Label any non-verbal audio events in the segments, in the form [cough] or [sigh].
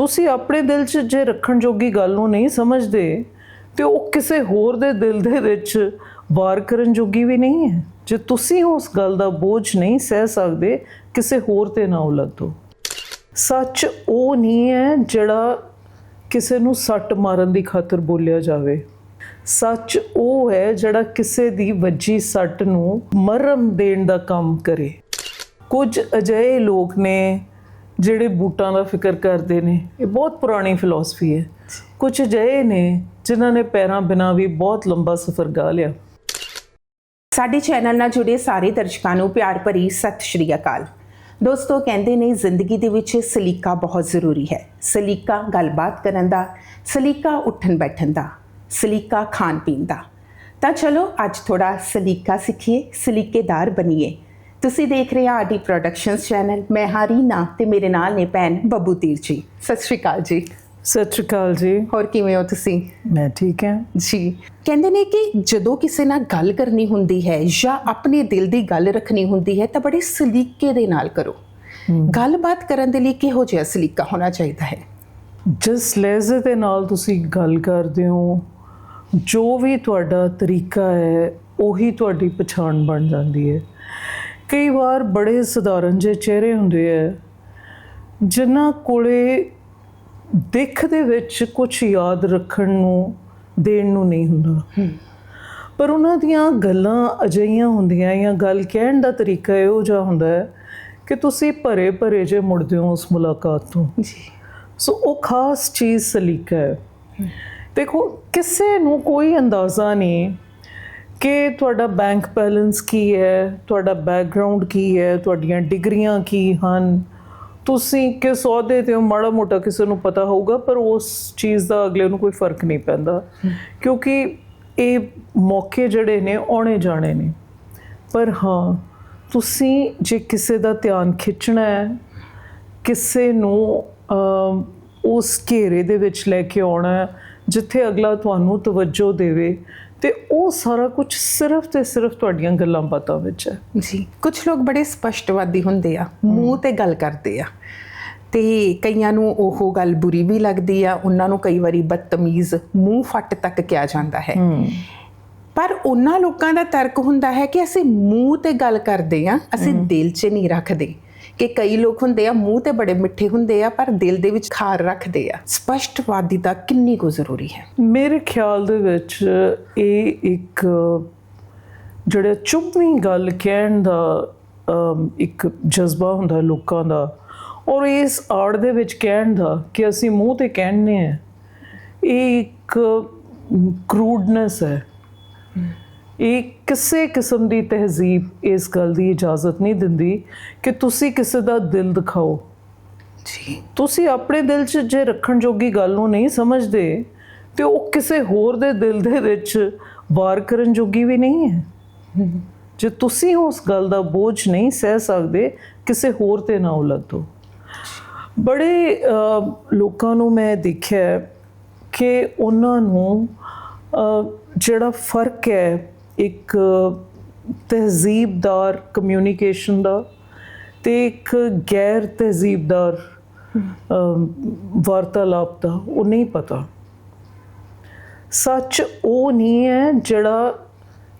ਤੁਸੀਂ ਆਪਣੇ ਦਿਲ 'ਚ ਜੇ ਰੱਖਣ ਜੋਗੀ ਗੱਲ ਨੂੰ ਨਹੀਂ ਸਮਝਦੇ, ਤੇ ਉਹ ਕਿਸੇ ਹੋਰ ਦੇ ਦਿਲ ਦੇ ਵਿੱਚ ਵਾਰ ਕਰਨ ਜੋਗੀ ਵੀ ਨਹੀਂ ਹੈ। ਜੇ ਤੁਸੀਂ ਉਸ ਗੱਲ ਦਾ ਬੋਝ ਨਹੀਂ ਸਹਿ ਸਕਦੇ, ਕਿਸੇ ਹੋਰ ਤੇ ਨਾ ਉਲਟੋ। ਸੱਚ ਉਹ ਨਹੀਂ ਹੈ ਜਿਹੜਾ ਕਿਸੇ ਨੂੰ ਸੱਟ ਮਾਰਨ ਦੀ ਖਾਤਰ ਬੋਲਿਆ ਜਾਵੇ। ਸੱਚ ਉਹ ਹੈ ਜਿਹੜਾ ਕਿਸੇ ਦੀ ਵੱਜੀ ਸੱਟ ਨੂੰ ਮਰਮ ਦੇਣ ਦਾ ਕੰਮ ਕਰੇ। ਕੁਝ ਅਜਿਹੇ ਲੋਕ ਨੇ ਜਿਹੜੇ ਬੂਟਾਂ ਦਾ ਫਿਕਰ ਕਰਦੇ ਨੇ, ਇਹ ਬਹੁਤ ਪੁਰਾਣੀ ਫਿਲਾਸਫੀ ਹੈ। ਕੁਝ ਅਜਿਹੇ ਨੇ ਜਿਨ੍ਹਾਂ ਨੇ ਪੈਰਾਂ ਬਿਨਾਂ ਵੀ ਬਹੁਤ ਲੰਬਾ ਸਫ਼ਰ ਗਾ ਲਿਆ। ਸਾਡੇ ਚੈਨਲ ਨਾਲ ਜੁੜੇ ਸਾਰੇ ਦਰਸ਼ਕਾਂ ਨੂੰ ਪਿਆਰ ਭਰੀ ਸਤਿ ਸ਼੍ਰੀ ਅਕਾਲ। ਦੋਸਤੋ, ਕਹਿੰਦੇ ਨੇ ਜ਼ਿੰਦਗੀ ਦੇ ਵਿੱਚ ਸਲੀਕਾ ਬਹੁਤ ਜ਼ਰੂਰੀ ਹੈ। ਸਲੀਕਾ ਗੱਲਬਾਤ ਕਰਨ ਦਾ, ਸਲੀਕਾ ਉੱਠਣ ਬੈਠਣ ਦਾ, ਸਲੀਕਾ ਖਾਣ ਪੀਣ ਦਾ। ਤਾਂ ਚਲੋ, ਅੱਜ ਥੋੜਾ ਸਲੀਕਾ ਸਿੱਖੀਏ, ਸਲੀਕੇਦਾਰ ਬਣੀਏ। ਤੁਸੀਂ ਦੇਖ ਰਹੇ ਹੋ ਆਰਡੀ ਪ੍ਰੋਡਕਸ਼ਨਸ ਚੈਨਲ। ਮੈਂ ਹਾਂ ਰੀਨਾ ਤੇ ਮੇਰੇ ਨਾਲ ਨੇ ਭੈਣ ਬੱਬੂ ਤੀਰ ਜੀ। ਸਤਿ ਸ਼੍ਰੀ ਅਕਾਲ ਜੀ। ਸਤਿ ਸ਼੍ਰੀ ਅਕਾਲ ਜੀ। ਹੋਰ ਕਿਵੇਂ ਹੋ ਤੁਸੀਂ? ਮੈਂ ਠੀਕ ਹਾਂ। ਜੀ। ਕਹਿੰਦੇ ਨੇ ਕਿ ਜਦੋਂ ਕਿਸੇ ਨਾਲ ਗੱਲ ਕਰਨੀ ਹੁੰਦੀ ਹੈ ਜਾਂ ਆਪਣੇ ਦਿਲ ਦੀ ਗੱਲ ਰੱਖਣੀ ਹੁੰਦੀ ਹੈ ਤਾਂ ਬੜੇ ਸਲੀਕੇ ਦੇ ਨਾਲ ਕਰੋ। ਗੱਲਬਾਤ ਕਰਨ ਦੇ ਲਈ ਕਿਹੋ ਜਿਹਾ ਸਲੀਕਾ ਹੋਣਾ ਚਾਹੀਦਾ ਹੈ? ਜਿਸ ਲਹਿਜ਼ੇ ਦੇ ਨਾਲ ਤੁਸੀਂ ਗੱਲ ਕਰਦੇ ਹੋ ਜੋ ਵੀ ਤੁਹਾਡਾ ਤਰੀਕਾ ਹੈ ਉਹੀ ਤੁਹਾਡੀ ਪਛਾਣ ਬਣ ਜਾਂਦੀ ਹੈ। ਕਈ ਵਾਰ ਬੜੇ ਸਧਾਰਨ ਜਿਹੇ ਚਿਹਰੇ ਹੁੰਦੇ ਆ ਜਿਨ੍ਹਾਂ ਕੋਲੇ ਦਿੱਖ ਦੇ ਵਿੱਚ ਕੁਝ ਯਾਦ ਰੱਖਣ ਨੂੰ ਦੇਣ ਨੂੰ ਨਹੀਂ ਹੁੰਦਾ। ਪਰ ਉਹਨਾਂ ਦੀਆਂ ਗੱਲਾਂ ਅਜਈਆਂ ਹੁੰਦੀਆਂ ਜਾਂ ਗੱਲ ਕਹਿਣ ਦਾ ਤਰੀਕਾ ਇਹੋ ਜਿਹਾ ਹੁੰਦਾ ਹੈ ਕਿ ਤੁਸੀਂ ਭਰੇ ਭਰੇ ਜੇ ਮੁੜਦੇ ਹੋ ਉਸ ਮੁਲਾਕਾਤ ਤੋਂ। ਜੀ। ਸੋ ਉਹ ਖਾਸ ਚੀਜ਼ ਸਲੀਕਾ ਹੈ। ਦੇਖੋ ਕਿਸੇ ਨੂੰ ਕੋਈ ਅੰਦਾਜ਼ਾ ਨਹੀਂ ਕਿ ਤੁਹਾਡਾ ਬੈਂਕ ਬੈਲੈਂਸ ਕੀ ਹੈ? ਤੁਹਾਡਾ ਬੈਕਗ੍ਰਾਉਂਡ ਕੀ ਹੈ? ਤੁਹਾਡੀਆਂ ਡਿਗਰੀਆਂ ਕੀ ਹਨ? ਤੁਸੀਂ ਕਿਸ ਅਹੁਦੇ ਤੇ ਹੋ? ਮਾੜਾ ਮੋਟਾ ਕਿਸੇ ਨੂੰ ਪਤਾ ਹੋਊਗਾ, ਪਰ ਉਸ ਚੀਜ਼ ਦਾ ਅਗਲੇ ਨੂੰ ਕੋਈ ਫ਼ਰਕ ਨਹੀਂ ਪੈਂਦਾ। ਕਿਉਂਕਿ ਇਹ ਮੌਕੇ ਜਿਹੜੇ ਨੇ, ਆਉਣੇ ਜਾਣੇ ਨੇ। ਪਰ ਹਾਂ, ਤੁਸੀਂ ਜੇ ਕਿਸੇ ਦਾ ਧਿਆਨ ਖਿੱਚਣਾ ਹੈ, ਕਿਸੇ ਨੂੰ ਉਸ ਘੇਰੇ ਦੇ ਵਿੱਚ ਲੈ ਕੇ ਆਉਣਾ ਹੈ, ਜਿੱਥੇ ਅਗਲਾ ਤੁਹਾਨੂੰ ਤਵੱਜੋ ਦੇਵੇ ਤੇ ਉਹ ਸਾਰਾ ਕੁਝ ਸਿਰਫ ਤੇ ਸਿਰਫ ਤੁਹਾਡੀਆਂ ਗੱਲਾਂ ਬਾਤਾਂ ਵਿੱਚ ਹੈ। ਜੀ ਕੁਝ ਲੋਕ ਬੜੇ ਸਪਸ਼ਟਵਾਦੀ ਹੁੰਦੇ ਆ ਮੂੰਹ ਤੇ ਗੱਲ ਕਰਦੇ ਆ। ਤੇ ਕਈਆਂ ਨੂੰ ਉਹ ਗੱਲ ਬੁਰੀ ਵੀ ਲੱਗਦੀ ਆ ਉਹਨਾਂ ਨੂੰ ਕਈ ਵਾਰੀ ਬਦਤਮੀਜ਼ ਮੂੰਹ ਫੱਟ ਤੱਕ ਕਿਹਾ ਜਾਂਦਾ ਹੈ। ਪਰ ਉਹਨਾਂ ਲੋਕਾਂ ਦਾ ਤਰਕ ਹੁੰਦਾ ਹੈ ਕਿ ਅਸੀਂ ਮੂੰਹ ਤੇ ਗੱਲ ਕਰਦੇ ਆ ਅਸੀਂ ਦਿਲ 'ਚ ਨਹੀਂ ਰੱਖਦੇ। ਕਿ ਕਈ ਲੋਕ ਹੁੰਦੇ ਆ, ਮੂੰਹ ਤੇ ਬੜੇ ਮਿੱਠੇ ਹੁੰਦੇ ਆ, ਪਰ ਦਿਲ ਦੇ ਵਿੱਚ ਖਾਰ ਰੱਖਦੇ ਆ। ਸਪਸ਼ਟਵਾਦੀਤਾ ਕਿੰਨੀ ਕੁ ਜ਼ਰੂਰੀ ਹੈ? ਮੇਰੇ ਖਿਆਲ ਦੇ ਵਿੱਚ ਇਹ ਇੱਕ, ਜਿਹੜਾ ਚੁੱਪਵੀਂ ਗੱਲ ਕਹਿਣ ਦਾ ਇੱਕ ਜਜ਼ਬਾ ਹੁੰਦਾ ਲੋਕਾਂ ਦਾ, ਔਰ ਇਸ ਆੜ ਦੇ ਵਿੱਚ ਕਹਿਣ ਦਾ ਕਿ ਅਸੀਂ ਮੂੰਹ ਤੇ ਕਹਿੰਨੇ ਆ, ਇਹ ਇੱਕ ਕਰੂਡਨੈਸ ਹੈ। ਇਹ ਕਿਸੇ ਕਿਸਮ ਦੀ ਤਹਿਜ਼ੀਬ ਇਸ ਗੱਲ ਦੀ ਇਜਾਜ਼ਤ ਨਹੀਂ ਦਿੰਦੀ ਕਿ ਤੁਸੀਂ ਕਿਸੇ ਦਾ ਦਿਲ ਦਿਖਾਓ। ਜੀ। ਤੁਸੀਂ ਆਪਣੇ ਦਿਲ 'ਚ ਜੇ ਰੱਖਣ ਜੋਗੀ ਗੱਲ ਨੂੰ ਨਹੀਂ ਸਮਝਦੇ ਤੇ ਉਹ ਕਿਸੇ ਹੋਰ ਦੇ ਦਿਲ ਦੇ ਵਿੱਚ ਵਾਰ ਕਰਨ ਜੋਗੀ ਵੀ ਨਹੀਂ ਹੈ। ਜੇ ਤੁਸੀਂ ਉਸ ਗੱਲ ਦਾ ਬੋਝ ਨਹੀਂ ਸਹਿ ਸਕਦੇ ਕਿਸੇ ਹੋਰ ਤੇ ਨਾ ਉਲਟੋ। ਬੜੇ ਲੋਕਾਂ ਨੂੰ ਮੈਂ ਦੇਖਿਆ ਕਿ ਉਹਨਾਂ ਨੂੰ ਜਿਹੜਾ ਫ਼ਰਕ ਹੈ ਇੱਕ ਤਹਿਜ਼ੀਬਦਾਰ ਕਮਿਊਨੀਕੇਸ਼ਨ ਦਾ ਤੇ ਇੱਕ ਗੈਰ ਤਹਿਜ਼ੀਬਦਾਰ ਵਾਰਤਾਲਾਪ ਦਾ ਉਹ ਨਹੀਂ ਪਤਾ। ਸੱਚ ਉਹ ਨਹੀਂ ਹੈ ਜਿਹੜਾ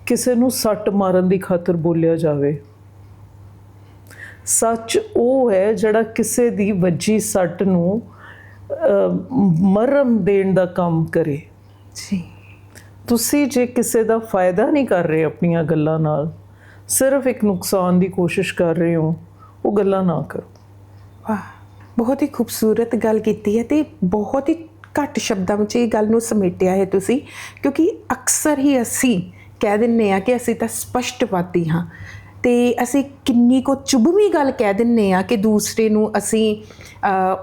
ਕਿਸੇ ਨੂੰ ਸੱਟ ਮਾਰਨ ਦੀ ਖਾਤਰ ਬੋਲਿਆ ਜਾਵੇ। ਸੱਚ ਉਹ ਹੈ ਜਿਹੜਾ ਕਿਸੇ ਦੀ ਵੱਜੀ ਸੱਟ ਨੂੰ ਅਮ, ਮਰਮ ਦੇਣ ਦਾ ਕੰਮ ਕਰੇ। ਜੀ। ਤੁਸੀਂ ਜੇ ਕਿਸੇ ਦਾ ਫਾਇਦਾ ਨਹੀਂ ਕਰ ਰਹੇ ਆਪਣੀਆਂ ਗੱਲਾਂ ਨਾਲ, ਸਿਰਫ ਇੱਕ ਨੁਕਸਾਨ ਦੀ ਕੋਸ਼ਿਸ਼ ਕਰ ਰਹੇ ਹੋ, ਉਹ ਗੱਲਾਂ ਨਾ ਕਰੋ। ਵਾਹ, ਬਹੁਤ ਹੀ ਖੂਬਸੂਰਤ ਗੱਲ ਕੀਤੀ ਹੈ ਤੇ ਬਹੁਤ ਹੀ ਘੱਟ ਸ਼ਬਦਾਂ ਵਿੱਚ ਇਹ ਗੱਲ ਨੂੰ ਸਮੇਟਿਆ ਹੈ ਤੁਸੀਂ, ਕਿਉਂਕਿ ਅਕਸਰ ਹੀ ਅਸੀਂ ਕਹਿ ਦਿੰਨੇ ਆ ਕਿ ਅਸੀਂ ਤਾਂ ਸਪਸ਼ਟਵਾਦੀ ਹਾਂ। ਤੇ ਅਸੀਂ ਕਿੰਨੀ ਕੋ ਚੁਭਵੀਂ ਗੱਲ ਕਹਿ ਦਿੰਨੇ ਆ ਕਿ ਦੂਸਰੇ ਨੂੰ ਅਸੀਂ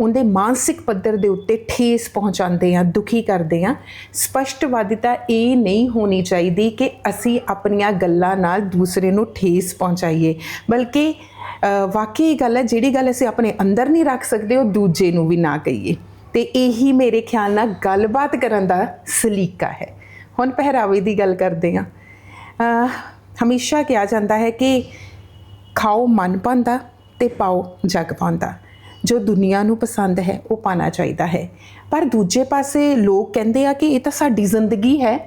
ਉਹਦੇ ਮਾਨਸਿਕ ਪੱਧਰ ਦੇ ਉੱਤੇ ਠੇਸ ਪਹੁੰਚਾਉਂਦੇ ਆ, ਦੁਖੀ ਕਰਦੇ ਆ। ਸਪਸ਼ਟਵਾਦੀਤਾ ਇਹ ਨਹੀਂ ਹੋਣੀ ਚਾਹੀਦੀ ਕਿ ਅਸੀਂ ਆਪਣੀਆਂ ਗੱਲਾਂ ਨਾਲ ਦੂਸਰੇ ਨੂੰ ਠੇਸ ਪਹੁੰਚਾਈਏ, ਬਲਕਿ ਵਾਕਈ ਗੱਲ ਹੈ, ਜਿਹੜੀ ਗੱਲ ਅਸੀਂ ਆਪਣੇ ਅੰਦਰ ਨਹੀਂ ਰੱਖ ਸਕਦੇ, ਉਹ ਦੂਜੇ ਨੂੰ ਵੀ ਨਾ ਕਹੀਏ। ਤੇ ਇਹੀ ਮੇਰੇ ਖਿਆਲ ਨਾਲ ਗੱਲਬਾਤ ਕਰਨ ਦਾ ਸਲੀਕਾ ਹੈ। ਹੁਣ ਪਹਿਰਾਵੇ ਦੀ ਗੱਲ ਕਰਦੇ ਹਾਂ ਹਮੇਸ਼ਾ ਕਿਹਾ ਜਾਂਦਾ ਹੈ ਕਿ ਖਾਓ ਮਨ ਪਾਉਂਦਾ ਤੇ ਪਾਓ ਜਗ ਪਾਉਂਦਾ ਜੋ ਦੁਨੀਆ ਨੂੰ ਪਸੰਦ ਹੈ ਉਹ ਪਾਣਾ ਚਾਹੀਦਾ ਹੈ ਪਰ ਦੂਜੇ ਪਾਸੇ ਲੋਕ ਕਹਿੰਦੇ ਆ ਕਿ ਇਹ ਤਾਂ ਸਾਡੀ ਜ਼ਿੰਦਗੀ ਹੈ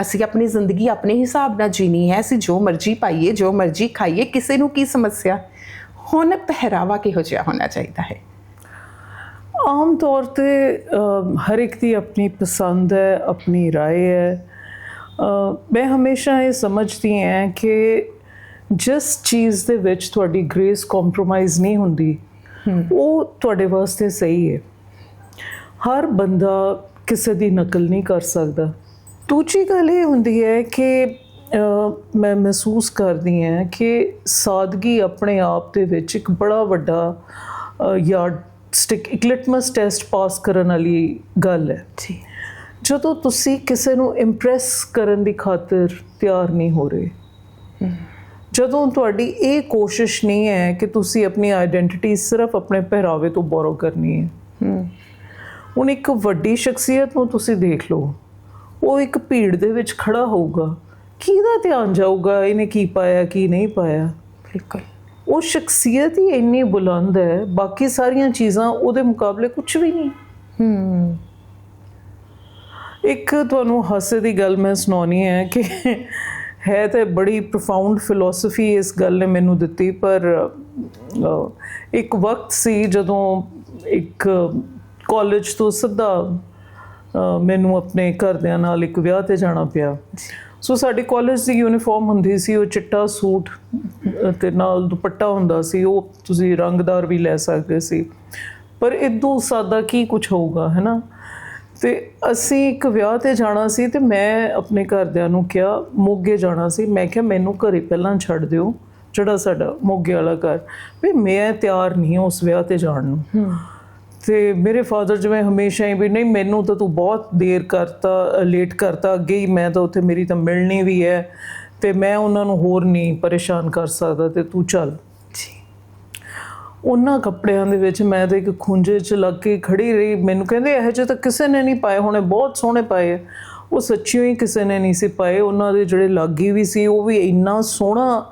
ਅਸੀਂ ਆਪਣੀ ਜ਼ਿੰਦਗੀ ਆਪਣੇ ਹਿਸਾਬ ਨਾਲ ਜੀਣੀ ਹੈ ਅਸੀਂ ਜੋ ਮਰਜ਼ੀ ਪਾਈਏ ਜੋ ਮਰਜ਼ੀ ਖਾਈਏ ਕਿਸੇ ਨੂੰ ਕੀ ਸਮੱਸਿਆ ਹੁਣ ਪਹਿਰਾਵਾ ਕਿਹੋ ਜਿਹਾ ਹੋਣਾ ਚਾਹੀਦਾ ਹੈ ਆਮ ਤੌਰ ਤੇ ਅਮ, ਹਰ ਇੱਕ ਦੀ ਆਪਣੀ ਪਸੰਦ ਹੈ ਆਪਣੀ رائے ਹੈ ਅ, ਮੈਂ ਹਮੇਸ਼ਾ ਇਹ ਸਮਝਦੀ ਹਾਂ ਕਿ ਜਿਸ ਚੀਜ਼ ਦੇ ਵਿੱਚ ਤੁਹਾਡੀ ਗ੍ਰੇਸ ਕੰਪਰੋਮਾਈਜ਼ ਨਹੀਂ ਹੁੰਦੀ ਉਹ ਤੁਹਾਡੇ ਵਾਸਤੇ ਸਹੀ ਹੈ। ਹਰ ਬੰਦਾ ਕਿਸੇ ਦੀ ਨਕਲ ਨਹੀਂ ਕਰ ਸਕਦਾ। ਦੂਜੀ ਗੱਲ ਇਹ ਹੁੰਦੀ ਹੈ ਕਿ ਮੈਂ ਮਹਿਸੂਸ ਕਰਦੀ ਹਾਂ ਕਿ ਸਾਦਗੀ ਆਪਣੇ ਆਪ ਦੇ ਵਿੱਚ ਇੱਕ ਬੜਾ ਵੱਡਾ ਯਾਰਡ ਸਟਿਕ ਇੱਕ ਲਿਟਮਸ ਟੈਸਟ ਪਾਸ ਕਰਨ ਵਾਲੀ ਗੱਲ ਹੈ। ਜੀ ਜਦੋਂ ਤੁਸੀਂ ਕਿਸੇ ਨੂੰ ਇੰਪ੍ਰੈਸ ਕਰਨ ਦੀ ਖਾਤਰ ਤਿਆਰ ਨਹੀਂ ਹੋ ਰਹੇ ਜਦੋਂ ਤੁਹਾਡੀ ਇਹ ਕੋਸ਼ਿਸ਼ ਨਹੀਂ ਹੈ ਕਿ ਤੁਸੀਂ ਆਪਣੀ ਆਇਡੈਂਟੀਟੀ ਸਿਰਫ ਆਪਣੇ ਪਹਿਰਾਵੇ ਤੋਂ ਬੋਰੋ ਕਰਨੀ ਹੈ ਹੁਣ ਇੱਕ ਵੱਡੀ ਸ਼ਖਸੀਅਤ ਨੂੰ ਤੁਸੀਂ ਦੇਖ ਲਓ ਉਹ ਇੱਕ ਭੀੜ ਦੇ ਵਿੱਚ ਖੜਾ ਹੋਊਗਾ। ਕਿਹਦਾ ਧਿਆਨ ਜਾਊਗਾ ਇਹਨੇ ਕੀ ਪਾਇਆ ਕੀ ਨਹੀਂ ਪਾਇਆ? ਬਿਲਕੁਲ। ਉਹ ਸ਼ਖਸੀਅਤ ਹੀ ਇੰਨੀ ਬੁਲੰਦ ਹੈ ਬਾਕੀ ਸਾਰੀਆਂ ਚੀਜ਼ਾਂ ਉਹਦੇ ਮੁਕਾਬਲੇ ਕੁਝ ਵੀ ਨਹੀਂ। ਹੂੰ। ਇੱਕ ਤੁਹਾਨੂੰ ਹਾਸੇ ਦੀ ਗੱਲ ਮੈਂ ਸੁਣਾਉਣੀ ਹੈ ਕਿ ਹੈ ਤੇ ਬੜੀ ਪ੍ਰੋਫਾਊਂਡ ਫਿਲਾਸਫੀ ਇਸ ਗੱਲ ਨੇ ਮੈਨੂੰ ਦਿੱਤੀ ਪਰ ਇੱਕ ਵਕਤ ਸੀ ਜਦੋਂ ਇੱਕ ਕਾਲਜ ਤੋਂ ਸਿੱਧਾ ਮੈਨੂੰ ਆਪਣੇ ਘਰਦਿਆਂ ਨਾਲ ਇੱਕ ਵਿਆਹ ਤੇ ਜਾਣਾ ਪਿਆ। ਸੋ ਸਾਡੀ ਕਾਲਜ ਦੀ ਯੂਨੀਫਾਰਮ ਹੁੰਦੀ ਸੀ ਉਹ ਚਿੱਟਾ ਸੂਟ ਤੇ ਨਾਲ ਦੁਪੱਟਾ ਹੁੰਦਾ ਸੀ ਉਹ ਤੁਸੀਂ ਰੰਗਦਾਰ ਵੀ ਲੈ ਸਕਦੇ ਸੀ। ਪਰ ਇਦੋਂ ਸਾਦਾ ਕੀ ਕੁਝ ਹੋਊਗਾ ਹੈ ਨਾ? ਤੇ ਅਸੀਂ ਇੱਕ ਵਿਆਹ ਤੇ ਜਾਣਾ ਸੀ ਤੇ ਮੈਂ ਆਪਣੇ ਘਰਦਿਆਂ ਨੂੰ ਕਿਹਾ ਮੋਗੇ ਜਾਣਾ ਸੀ। ਮੈਂ ਕਿਹਾ ਮੈਨੂੰ ਘਰੇ ਪਹਿਲਾਂ ਛੱਡ ਦਿਓ ਜਿਹੜਾ ਸਾਡਾ ਮੋਗੇ ਵਾਲਾ ਘਰ। ਵੀ ਮੈਂ ਤਿਆਰ ਨਹੀਂ ਹਾਂ ਉਸ ਵਿਆਹ ਤੇ ਜਾਣ ਨੂੰ। ਤੇ ਮੇਰੇ ਫਾਦਰ ਜਿਵੇਂ ਹਮੇਸ਼ਾ ਹੀ ਵੀ ਨਹੀਂ ਮੈਨੂੰ ਤਾਂ ਤੂੰ ਬਹੁਤ ਦੇਰ ਕਰਤਾ ਲੇਟ ਕਰਤਾ ਅੱਗੇ ਹੀ ਮੈਂ ਤਾਂ ਉੱਥੇ ਮੇਰੀ ਤਾਂ ਮਿਲਣੀ ਵੀ ਹੈ ਤੇ ਮੈਂ ਉਹਨਾਂ ਨੂੰ ਹੋਰ ਨਹੀਂ ਪਰੇਸ਼ਾਨ ਕਰ ਸਕਦਾ ਤੇ ਤੂੰ ਚੱਲ। ਉਹਨਾਂ ਕੱਪੜਿਆਂ ਦੇ ਵਿੱਚ ਮੈਂ ਤਾਂ ਇੱਕ ਖੁੰਝੇ 'ਚ ਲੱਗ ਕੇ ਖੜੀ ਰਹੀ। ਮੈਨੂੰ ਕਹਿੰਦੇ, ਇਹੋ ਜਿਹੇ ਤਾਂ ਕਿਸੇ ਨੇ ਨਹੀਂ ਪਾਏ ਹੋਣੇ, ਬਹੁਤ ਸੋਹਣੇ ਪਾਏ ਉਹ ਸੱਚੀਓ ਹੀ ਕਿਸੇ ਨੇ ਨਹੀਂ ਸੀ ਪਾਏ। ਉਹਨਾਂ ਦੇ ਜਿਹੜੇ ਲਾਗੀ ਵੀ ਸੀ, ਉਹ ਵੀ ਇੰਨਾ ਸੋਹਣਾ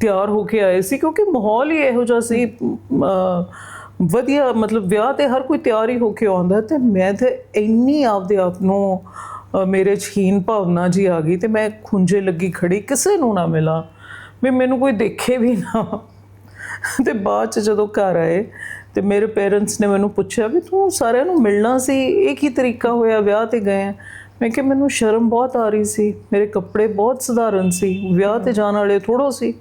ਤਿਆਰ ਹੋ ਕੇ ਆਏ ਸੀ, ਕਿਉਂਕਿ ਮਾਹੌਲ ਹੀ ਇਹੋ ਜਿਹਾ ਸੀ। ਵਧੀਆ, ਮਤਲਬ ਵਿਆਹ ਤੇ ਹਰ ਕੋਈ ਤਿਆਰ ਹੀ ਹੋ ਕੇ ਆਉਂਦਾ ਤੇ ਮੈਂ ਤੇ ਇੰਨੀ ਆਪਦੇ ਆਪ ਨੂੰ ਮੇਰੇ 'ਚ ਹੀਨ ਭਾਵਨਾ ਜੀ ਆ ਗਈ ਤੇ ਮੈਂ ਖੁੰਝੇ ਲੱਗੀ ਖੜੀ, ਕਿਸੇ ਨੂੰ ਨਾ ਮਿਲਾਂ। ਵੀ ਮੈਨੂੰ ਕੋਈ ਦੇਖੇ ਵੀ ਨਾ। ਤੇ ਬਾਅਦ ਚ ਜਦੋਂ ਘਰ ਆਏ ਤੇ ਮੇਰੇ ਪੇਰੈਂਟਸ ਨੇ ਮੈਨੂੰ ਪੁੱਛਿਆ ਵੀ ਤੂੰ ਸਾਰਿਆਂ ਨੂੰ ਮਿਲਣਾ ਸੀ ਇਹ ਕੀ ਤਰੀਕਾ ਹੋਇਆ ਵਿਆਹ ਤੇ ਗਏ ਮੈਂ ਕਿਹਾ ਮੈਨੂੰ ਸ਼ਰਮ ਬਹੁਤ ਆ ਰਹੀ ਸੀ ਮੇਰੇ ਕੱਪੜੇ ਬਹੁਤ ਸਧਾਰਨ ਸੀ ਵਿਆਹ ਤੇ ਜਾਣ ਵਾਲੇ ਥੋੜੋ ਸੀ।